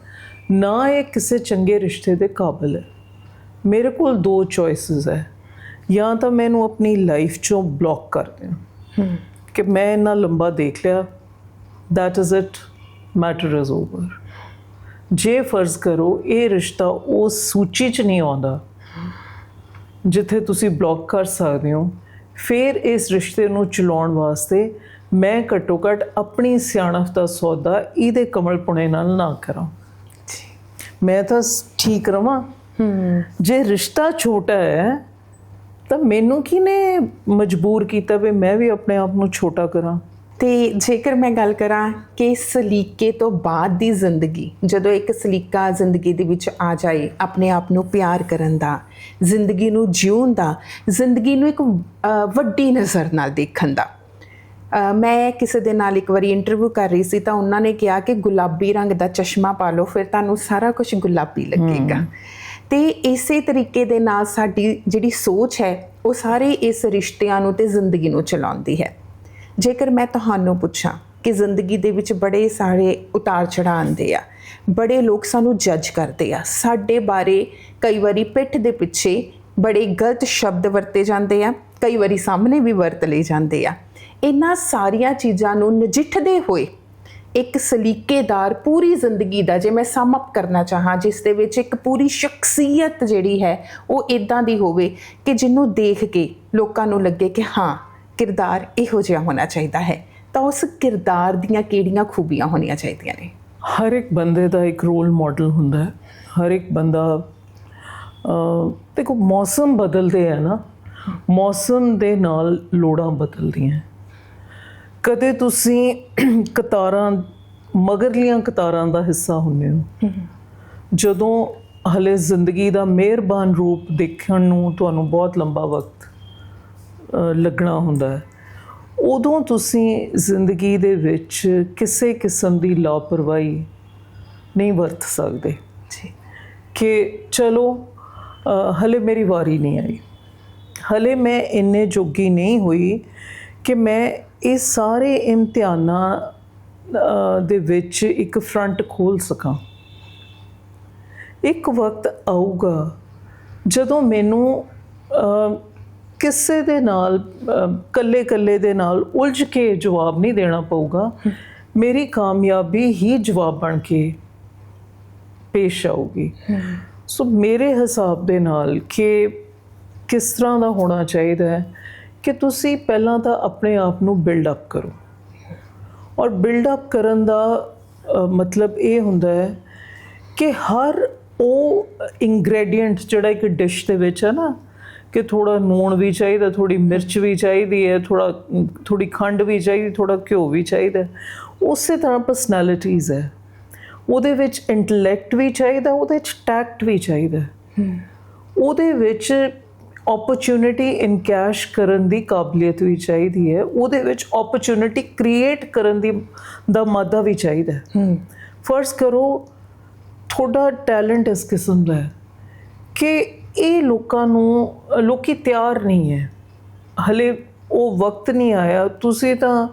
ਨਾ ਇਹ ਕਿਸੇ ਚੰਗੇ ਰਿਸ਼ਤੇ ਦੇ ਕਾਬਿਲ ਹੈ। ਮੇਰੇ ਕੋਲ ਦੋ ਚੋਇਸਸ ਹੈ। ਜਾਂ ਤਾਂ ਮੈਨੂੰ ਆਪਣੀ ਲਾਈਫ ਚੋਂ ਬਲੌਕ ਕਰ ਦਿਆਂ। ਕਿ ਮੈਂ ਇੰਨਾ ਲੰਬਾ ਦੇਖ ਲਿਆ that is it matter is over ਜੇ ਫਰਜ਼ ਕਰੋ ਇਹ ਰਿਸ਼ਤਾ ਉਸ ਸੂਚੀ 'ਚ ਨਹੀਂ ਆਉਂਦਾ ਜਿੱਥੇ ਤੁਸੀਂ ਬਲੌਕ ਕਰ ਸਕਦੇ ਹੋ ਫਿਰ ਇਸ ਰਿਸ਼ਤੇ ਨੂੰ ਚਲਾਉਣ ਵਾਸਤੇ ਮੈਂ ਘੱਟੋ ਘੱਟ ਆਪਣੀ ਸਿਆਣਪ ਦਾ ਸੌਦਾ ਇਹਦੇ ਕਮਲ ਪੁਣੇ ਨਾਲ ਨਾ ਕਰਾਂ। ਜੀ। ਮੈਂ ਤਾਂ ਠੀਕ ਰਵਾਂ। ਹੂੰ। ਜੇ ਰਿਸ਼ਤਾ ਛੋਟਾ ਹੈ ਤਾਂ ਮੈਨੂੰ ਕਿਹਨੇ ਮਜਬੂਰ ਕੀਤਾ ਵੀ ਮੈਂ ਵੀ ਆਪਣੇ ਆਪ ਨੂੰ ਛੋਟਾ ਕਰਾਂ? ਤੇ ਜੇਕਰ ਮੈਂ ਗੱਲ ਕਰਾਂ ਕਿ ਸਲੀਕੇ ਤੋਂ ਬਾਅਦ ਦੀ ਜ਼ਿੰਦਗੀ ਜਦੋਂ ਇੱਕ ਸਲੀਕਾ ਜ਼ਿੰਦਗੀ ਦੇ ਵਿੱਚ ਆ ਜਾਏ ਆਪਣੇ ਆਪ ਨੂੰ ਪਿਆਰ ਕਰਨ ਦਾ ਜ਼ਿੰਦਗੀ ਨੂੰ ਜਿਉਣ ਦਾ ਜ਼ਿੰਦਗੀ ਨੂੰ ਇੱਕ ਵੱਡੀ ਨਜ਼ਰ ਨਾਲ ਦੇਖਣ ਦਾ। ਮੈਂ ਕਿਸੇ ਦੇ ਨਾਲ ਇੱਕ ਵਾਰੀ ਇੰਟਰਵਿਊ ਕਰ ਰਹੀ ਸੀ ਤਾਂ ਉਹਨਾਂ ਨੇ ਕਿਹਾ ਕਿ ਗੁਲਾਬੀ ਰੰਗ ਦਾ ਚਸ਼ਮਾ ਪਾ ਲਓ ਫਿਰ ਤੁਹਾਨੂੰ ਸਾਰਾ ਕੁਝ ਗੁਲਾਬੀ ਲੱਗੇਗਾ। ਤੇ ਇਸੇ ਤਰੀਕੇ ਦੇ ਨਾਲ ਸਾਡੀ ਜਿਹੜੀ ਸੋਚ ਹੈ ਉਹ ਸਾਰੇ ਇਸ ਰਿਸ਼ਤਿਆਂ ਨੂੰ ਤੇ ਜ਼ਿੰਦਗੀ ਨੂੰ ਚਲਾਉਂਦੀ ਹੈ। ਜੇਕਰ ਮੈਂ ਤੁਹਾਨੂੰ ਪੁੱਛਾਂ ਕਿ ਜ਼ਿੰਦਗੀ ਦੇ ਵਿੱਚ ਬੜੇ ਸਾਰੇ ਉਤਾਰ ਚੜ੍ਹਾਅ ਆਉਂਦੇ ਆ ਬੜੇ ਲੋਕ ਸਾਨੂੰ ਜੱਜ ਕਰਦੇ ਆ ਸਾਡੇ ਬਾਰੇ ਕਈ ਵਾਰੀ ਪਿੱਠ ਦੇ ਪਿੱਛੇ ਬੜੇ ਗਲਤ ਸ਼ਬਦ ਵਰਤੇ ਜਾਂਦੇ ਆ ਕਈ ਵਾਰੀ ਸਾਹਮਣੇ ਵੀ ਵਰਤ ਲਏ ਜਾਂਦੇ ਆ। ਇਹਨਾਂ ਸਾਰੀਆਂ ਚੀਜ਼ਾਂ ਨੂੰ ਨਜਿੱਠਦੇ ਹੋਏ ਇੱਕ ਸਲੀਕੇਦਾਰ ਪੂਰੀ ਜ਼ਿੰਦਗੀ ਦਾ ਜੇ ਮੈਂ ਸਮ ਅਪ ਕਰਨਾ ਚਾਹਾਂ, ਜਿਸ ਦੇ ਵਿੱਚ ਇੱਕ ਪੂਰੀ ਸ਼ਖਸੀਅਤ ਜਿਹੜੀ ਹੈ, ਉਹ ਇਦਾਂ ਦੀ ਹੋਵੇ ਕਿ ਜਿਹਨੂੰ ਦੇਖ ਕੇ ਲੋਕਾਂ ਨੂੰ ਲੱਗੇ ਕਿ ਹਾਂ, ਕਿਰਦਾਰ ਇਹੋ ਜਿਹਾ ਹੋਣਾ ਚਾਹੀਦਾ ਹੈ। ਤਾਂ ਉਸ ਕਿਰਦਾਰ ਦੀਆਂ ਕਿਹੜੀਆਂ ਖੂਬੀਆਂ ਹੋਣੀਆਂ ਚਾਹੀਦੀਆਂ ਨੇ? ਹਰ ਇੱਕ ਬੰਦੇ ਦਾ ਇੱਕ ਰੋਲ ਮਾਡਲ ਹੁੰਦਾ ਹੈ। ਹਰ ਇੱਕ ਬੰਦਾ ਦੇਖੋ, ਮੌਸਮ ਬਦਲਦੇ ਆ ਨਾ। ਮੌਸਮ ਦੇ ਨਾਲ ਲੋੜਾਂ ਬਦਲਦੀਆਂ। ਕਦੇ ਤੁਸੀਂ ਕਤਾਰਾਂ ਮਗਰਲੀਆਂ ਕਤਾਰਾਂ ਦਾ ਹਿੱਸਾ ਹੁੰਦੇ ਹੋ? ਜਦੋਂ ਹਲੇ ਜ਼ਿੰਦਗੀ ਦਾ ਮਿਹਰਬਾਨ ਰੂਪ ਦੇਖਣ ਨੂੰ ਤੁਹਾਨੂੰ ਬਹੁਤ ਲੰਬਾ ਵਕਤ ਲੱਗਣਾ ਹੁੰਦਾ ਹੈ ਉਦੋਂ ਤੁਸੀਂ ਜ਼ਿੰਦਗੀ ਦੇ ਵਿੱਚ ਕਿਸੇ ਕਿਸਮ ਦੀ ਲਾਪਰਵਾਹੀ ਨਹੀਂ ਵਰਤ ਸਕਦੇ। ਜੀ। ਕਿ ਚਲੋ ਹਲੇ ਮੇਰੀ ਵਾਰੀ ਨਹੀਂ ਆਈ। ਹਲੇ ਮੈਂ ਇੰਨੇ ਜੋਗੀ ਨਹੀਂ ਹੋਈ ਕਿ ਮੈਂ ਇਹ ਸਾਰੇ ਇਮਤਿਹਾਨਾਂ ਦੇ ਵਿੱਚ ਇੱਕ ਫਰੰਟ ਖੋਲ ਸਕਾਂ। ਇੱਕ ਵਕਤ ਆਊਗਾ ਜਦੋਂ ਮੈਨੂੰ ਕਿਸੇ ਦੇ ਨਾਲ ਕੱਲੇ ਕੱਲੇ ਦੇ ਨਾਲ ਉਲਝ ਕੇ ਜਵਾਬ ਨਹੀਂ ਦੇਣਾ ਪਊਗਾ। ਮੇਰੀ ਕਾਮਯਾਬੀ ਹੀ ਜਵਾਬ ਬਣ ਕੇ ਪੇਸ਼ ਆਊਗੀ। ਸੋ ਮੇਰੇ ਹਿਸਾਬ ਦੇ ਨਾਲ ਕਿ ਕਿਸ ਤਰ੍ਹਾਂ ਦਾ ਹੋਣਾ ਚਾਹੀਦਾ ਹੈ ਕਿ ਤੁਸੀਂ ਪਹਿਲਾਂ ਤਾਂ ਆਪਣੇ ਆਪ ਨੂੰ ਬਿਲਡ ਅਪ ਕਰੋ। ਔਰ ਬਿਲਡ ਅਪ ਕਰਨ ਦਾ ਮਤਲਬ ਇਹ ਹੁੰਦਾ ਹੈ ਕਿ ਹਰ ਉਹ ਇੰਗਰੀਡੀਐਂਟ ਜਿਹੜਾ ਇੱਕ ਡਿਸ਼ ਦੇ ਵਿੱਚ ਹੈ ਨਾ ਕਿ ਥੋੜਾ ਨੂਣ ਵੀ ਚਾਹੀਦਾ ਥੋੜੀ ਮਿਰਚ ਵੀ ਚਾਹੀਦੀ ਹੈ ਥੋੜਾ ਥੋੜੀ ਖੰਡ ਵੀ ਚਾਹੀਦੀ ਥੋੜਾ ਘਿਓ ਵੀ ਚਾਹੀਦਾ। ਉਸੇ ਤਰ੍ਹਾਂ ਪਰਸਨੈਲਿਟੀਜ਼ ਹੈ। ਉਹਦੇ ਵਿੱਚ ਇੰਟੈਲੈਕਟ ਵੀ ਚਾਹੀਦਾ ਉਹਦੇ ਵਿੱਚ ਟੈਕਟ ਵੀ ਚਾਹੀਦਾ ਉਹਦੇ ਵਿੱਚ ਓਪਰਚ्युनिटी ਇਨਕੈਸ਼ ਕਰਨ ਦੀ ਕਾਬਲੀਅਤ ਵੀ ਚਾਹੀਦੀ ਹੈ। ਉਹਦੇ ਵਿੱਚ ਓਪਰਚੁਨਿਟੀ ਕ੍ਰੀਏਟ ਕਰਨ ਦੀ ਦਾ ਮਾਦਾ ਵੀ ਚਾਹੀਦਾ ਹੈ। ਫਰਜ਼ ਕਰੋ ਤੁਹਾਡਾ ਟੈਲੈਂਟ ਇਸ ਕਿਸਮ ਦਾ ਕਿ ਇਹ ਲੋਕਾਂ ਨੂੰ ਲੋਕੀ ਤਿਆਰ ਨਹੀਂ ਹੈ। ਹਲੇ ਉਹ ਵਕਤ ਨਹੀਂ ਆਇਆ ਤੁਸੀਂ ਤਾਂ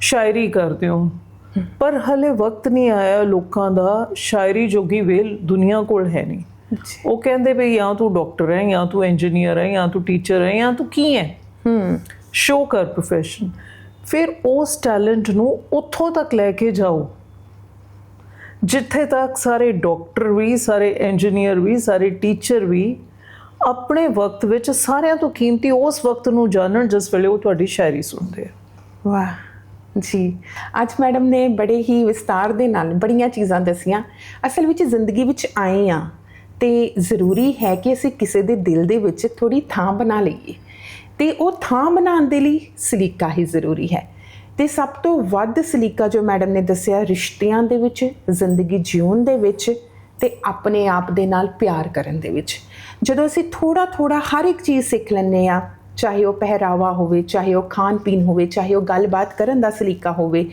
ਸ਼ਾਇਰੀ ਕਰਦੇ ਹੋ। ਪਰ ਹਲੇ ਵਕਤ ਨਹੀਂ ਆਇਆ ਲੋਕਾਂ ਦਾ ਸ਼ਾਇਰੀ ਜੋਗੀ ਵੇਲ ਦੁਨੀਆ ਕੋਲ ਹੈ ਨਹੀਂ। ਉਹ ਕਹਿੰਦੇ ਵੀ ਜਾਂ ਤੂੰ ਡਾਕਟਰ ਹੈ ਜਾਂ ਤੂੰ ਇੰਜੀਨੀਅਰ ਹੈ ਜਾਂ ਤੂੰ ਟੀਚਰ ਹੈ ਜਾਂ ਤੂੰ ਕੀ ਹੈ? ਹੂੰ। ਸ਼ੋ ਕਰ ਪ੍ਰੋਫੈਸ਼ਨ ਫਿਰ ਉਸ ਟੈਲੈਂਟ ਨੂੰ ਉੱਥੋਂ ਤੱਕ ਲੈ ਕੇ ਜਾਓ। ਜਿੱਥੇ ਤੱਕ ਸਾਰੇ ਡਾਕਟਰ ਵੀ ਸਾਰੇ ਇੰਜੀਨੀਅਰ ਵੀ ਸਾਰੇ ਟੀਚਰ ਵੀ ਆਪਣੇ ਵਕਤ ਵਿੱਚ ਸਾਰਿਆਂ ਤੋਂ ਕੀਮਤੀ ਉਸ ਵਕਤ ਨੂੰ ਜਾਣਨ ਜਿਸ ਵੇਲੇ ਉਹ ਤੁਹਾਡੀ ਸ਼ਾਇਰੀ ਸੁਣਦੇ ਆ। ਵਾਹ। ਜੀ। ਅੱਜ ਮੈਡਮ ਨੇ ਬੜੇ ਹੀ ਵਿਸਤਾਰ ਦੇ ਨਾਲ ਬੜੀਆਂ ਚੀਜ਼ਾਂ ਦੱਸੀਆਂ। ਅਸਲ ਵਿੱਚ ਜ਼ਿੰਦਗੀ ਵਿੱਚ ਆਏ ਆ। ਤੇ ਜ਼ਰੂਰੀ ਹੈ ਕਿ ਅਸੀਂ ਕਿਸੇ ਦੇ ਦਿਲ ਦੇ ਵਿੱਚ ਥੋੜੀ ਥਾਂ ਬਣਾ ਲਈਏ। ਤੇ ਉਹ ਥਾਂ ਬਣਾਉਣ ਦੇ ਲਈ ਸਲੀਕਾ ਹੀ ਜ਼ਰੂਰੀ ਹੈ। ਤੇ ਸਭ ਤੋਂ ਵੱਧ ਸਲੀਕਾ ਜੋ ਮੈਡਮ ਨੇ ਦੱਸਿਆ, ਰਿਸ਼ਤਿਆਂ ਦੇ ਵਿੱਚ, ਜ਼ਿੰਦਗੀ ਜਿਉਣ ਦੇ ਵਿੱਚ ਤੇ ਆਪਣੇ ਆਪ ਦੇ ਨਾਲ ਪਿਆਰ ਕਰਨ ਦੇ ਵਿੱਚ। ਜਦੋਂ ਅਸੀਂ ਥੋੜਾ ਥੋੜਾ ਹਰ ਇੱਕ ਚੀਜ਼ ਸਿੱਖ ਲੈਂਦੇ ਆ ਚਾਹੇ ਉਹ ਪਹਿਰਾਵਾ ਹੋਵੇ, ਚਾਹੇ ਉਹ ਖਾਣ ਪੀਣ ਹੋਵੇ, ਚਾਹੇ ਉਹ ਗੱਲਬਾਤ ਕਰਨ ਦਾ ਸਲੀਕਾ ਹੋਵੇ,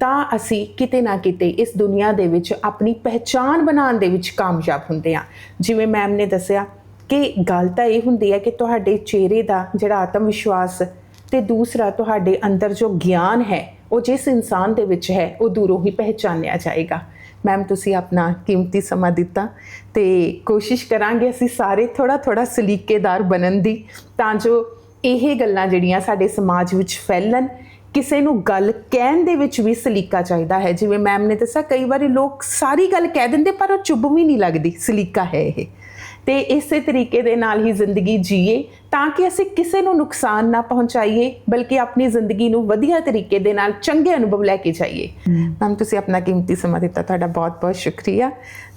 ਤਾਂ ਅਸੀਂ ਕਿਤੇ ਨਾ ਕਿਤੇ ਇਸ ਦੁਨੀਆ ਦੇ ਵਿੱਚ ਆਪਣੀ ਪਹਿਚਾਨ ਬਣਾਉਣ ਦੇ ਵਿੱਚ ਕਾਮਯਾਬ ਹੁੰਦੇ ਆ ਜਿਵੇਂ ਮੈਮ ਨੇ ਦੱਸਿਆ ਕਿ ਗੱਲ ਤਾਂ ਇਹ ਹੁੰਦੀ ਹੈ ਕਿ ਤੁਹਾਡੇ ਚਿਹਰੇ ਦਾ ਜਿਹੜਾ ਆਤਮ ਵਿਸ਼ਵਾਸ ਤੇ ਦੂਸਰਾ ਤੁਹਾਡੇ ਅੰਦਰ ਜੋ ਗਿਆਨ ਹੈ, ਉਹ ਜਿਸ ਇਨਸਾਨ ਦੇ ਵਿੱਚ ਹੈ, ਉਹ ਦੂਰੋਂ ਹੀ ਪਹਿਚਾਨਿਆ ਜਾਏਗਾ। ਮੈਮ, ਤੁਸੀਂ ਆਪਣਾ ਕੀਮਤੀ ਸਮਾਂ ਦਿੱਤਾ ਤੇ ਕੋਸ਼ਿਸ਼ ਕਰਾਂਗੇ ਅਸੀਂ ਸਾਰੇ ਥੋੜਾ ਥੋੜਾ ਸਲੀਕੇਦਾਰ ਬਣਨ ਦੀ, ਤਾਂ ਜੋ ਇਹ ਗੱਲਾਂ ਜਿਹੜੀਆਂ ਸਾਡੇ ਸਮਾਜ ਵਿੱਚ ਫੈਲਣ, ਕਿਸੇ ਨੂੰ ਗੱਲ ਕਹਿਣ ਦੇ ਵਿੱਚ ਵੀ ਸਲੀਕਾ ਚਾਹੀਦਾ ਹੈ। ਜਿਵੇਂ ਮੈਮ ਨੇ ਦੱਸਿਆ, ਕਈ ਵਾਰੀ ਲੋਕ ਸਾਰੀ ਗੱਲ ਕਹਿ ਦਿੰਦੇ ਪਰ ਉਹ ਚੁੱਭ ਵੀ ਨਹੀਂ ਲੱਗਦੀ। ਸਲੀਕਾ ਹੈ ਇਹ। ਤੇ ਇਸੇ ਤਰੀਕੇ ਦੇ ਨਾਲ ਹੀ ਜ਼ਿੰਦਗੀ ਜੀਏ ਤਾਂ ਕਿ ਅਸੀਂ ਕਿਸੇ ਨੂੰ ਨੁਕਸਾਨ ਨਾ ਪਹੁੰਚਾਈਏ ਬਲਕਿ ਆਪਣੀ ਜ਼ਿੰਦਗੀ ਨੂੰ ਵਧੀਆ ਤਰੀਕੇ ਦੇ ਨਾਲ ਚੰਗੇ ਅਨੁਭਵ ਲੈ ਕੇ ਜਾਈਏ। ਮੈਮ ਤੁਸੀਂ ਆਪਣਾ ਕੀਮਤੀ ਸਮਾਂ ਦਿੱਤਾ ਤੁਹਾਡਾ ਬਹੁਤ-ਬਹੁਤ ਸ਼ੁਕਰੀਆ।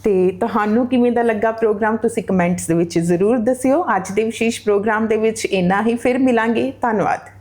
ਤੇ ਤੁਹਾਨੂੰ ਕਿਵੇਂ ਦਾ ਲੱਗਾ ਪ੍ਰੋਗਰਾਮ ਤੁਸੀਂ ਕਮੈਂਟਸ ਦੇ ਵਿੱਚ ਜ਼ਰੂਰ ਦੱਸਿਓ। ਅੱਜ ਦੇ ਵਿਸ਼ੇਸ਼ ਪ੍ਰੋਗਰਾਮ ਦੇ ਵਿੱਚ ਇੰਨਾ ਹੀ ਫਿਰ ਮਿਲਾਂਗੇ। ਧੰਨਵਾਦ।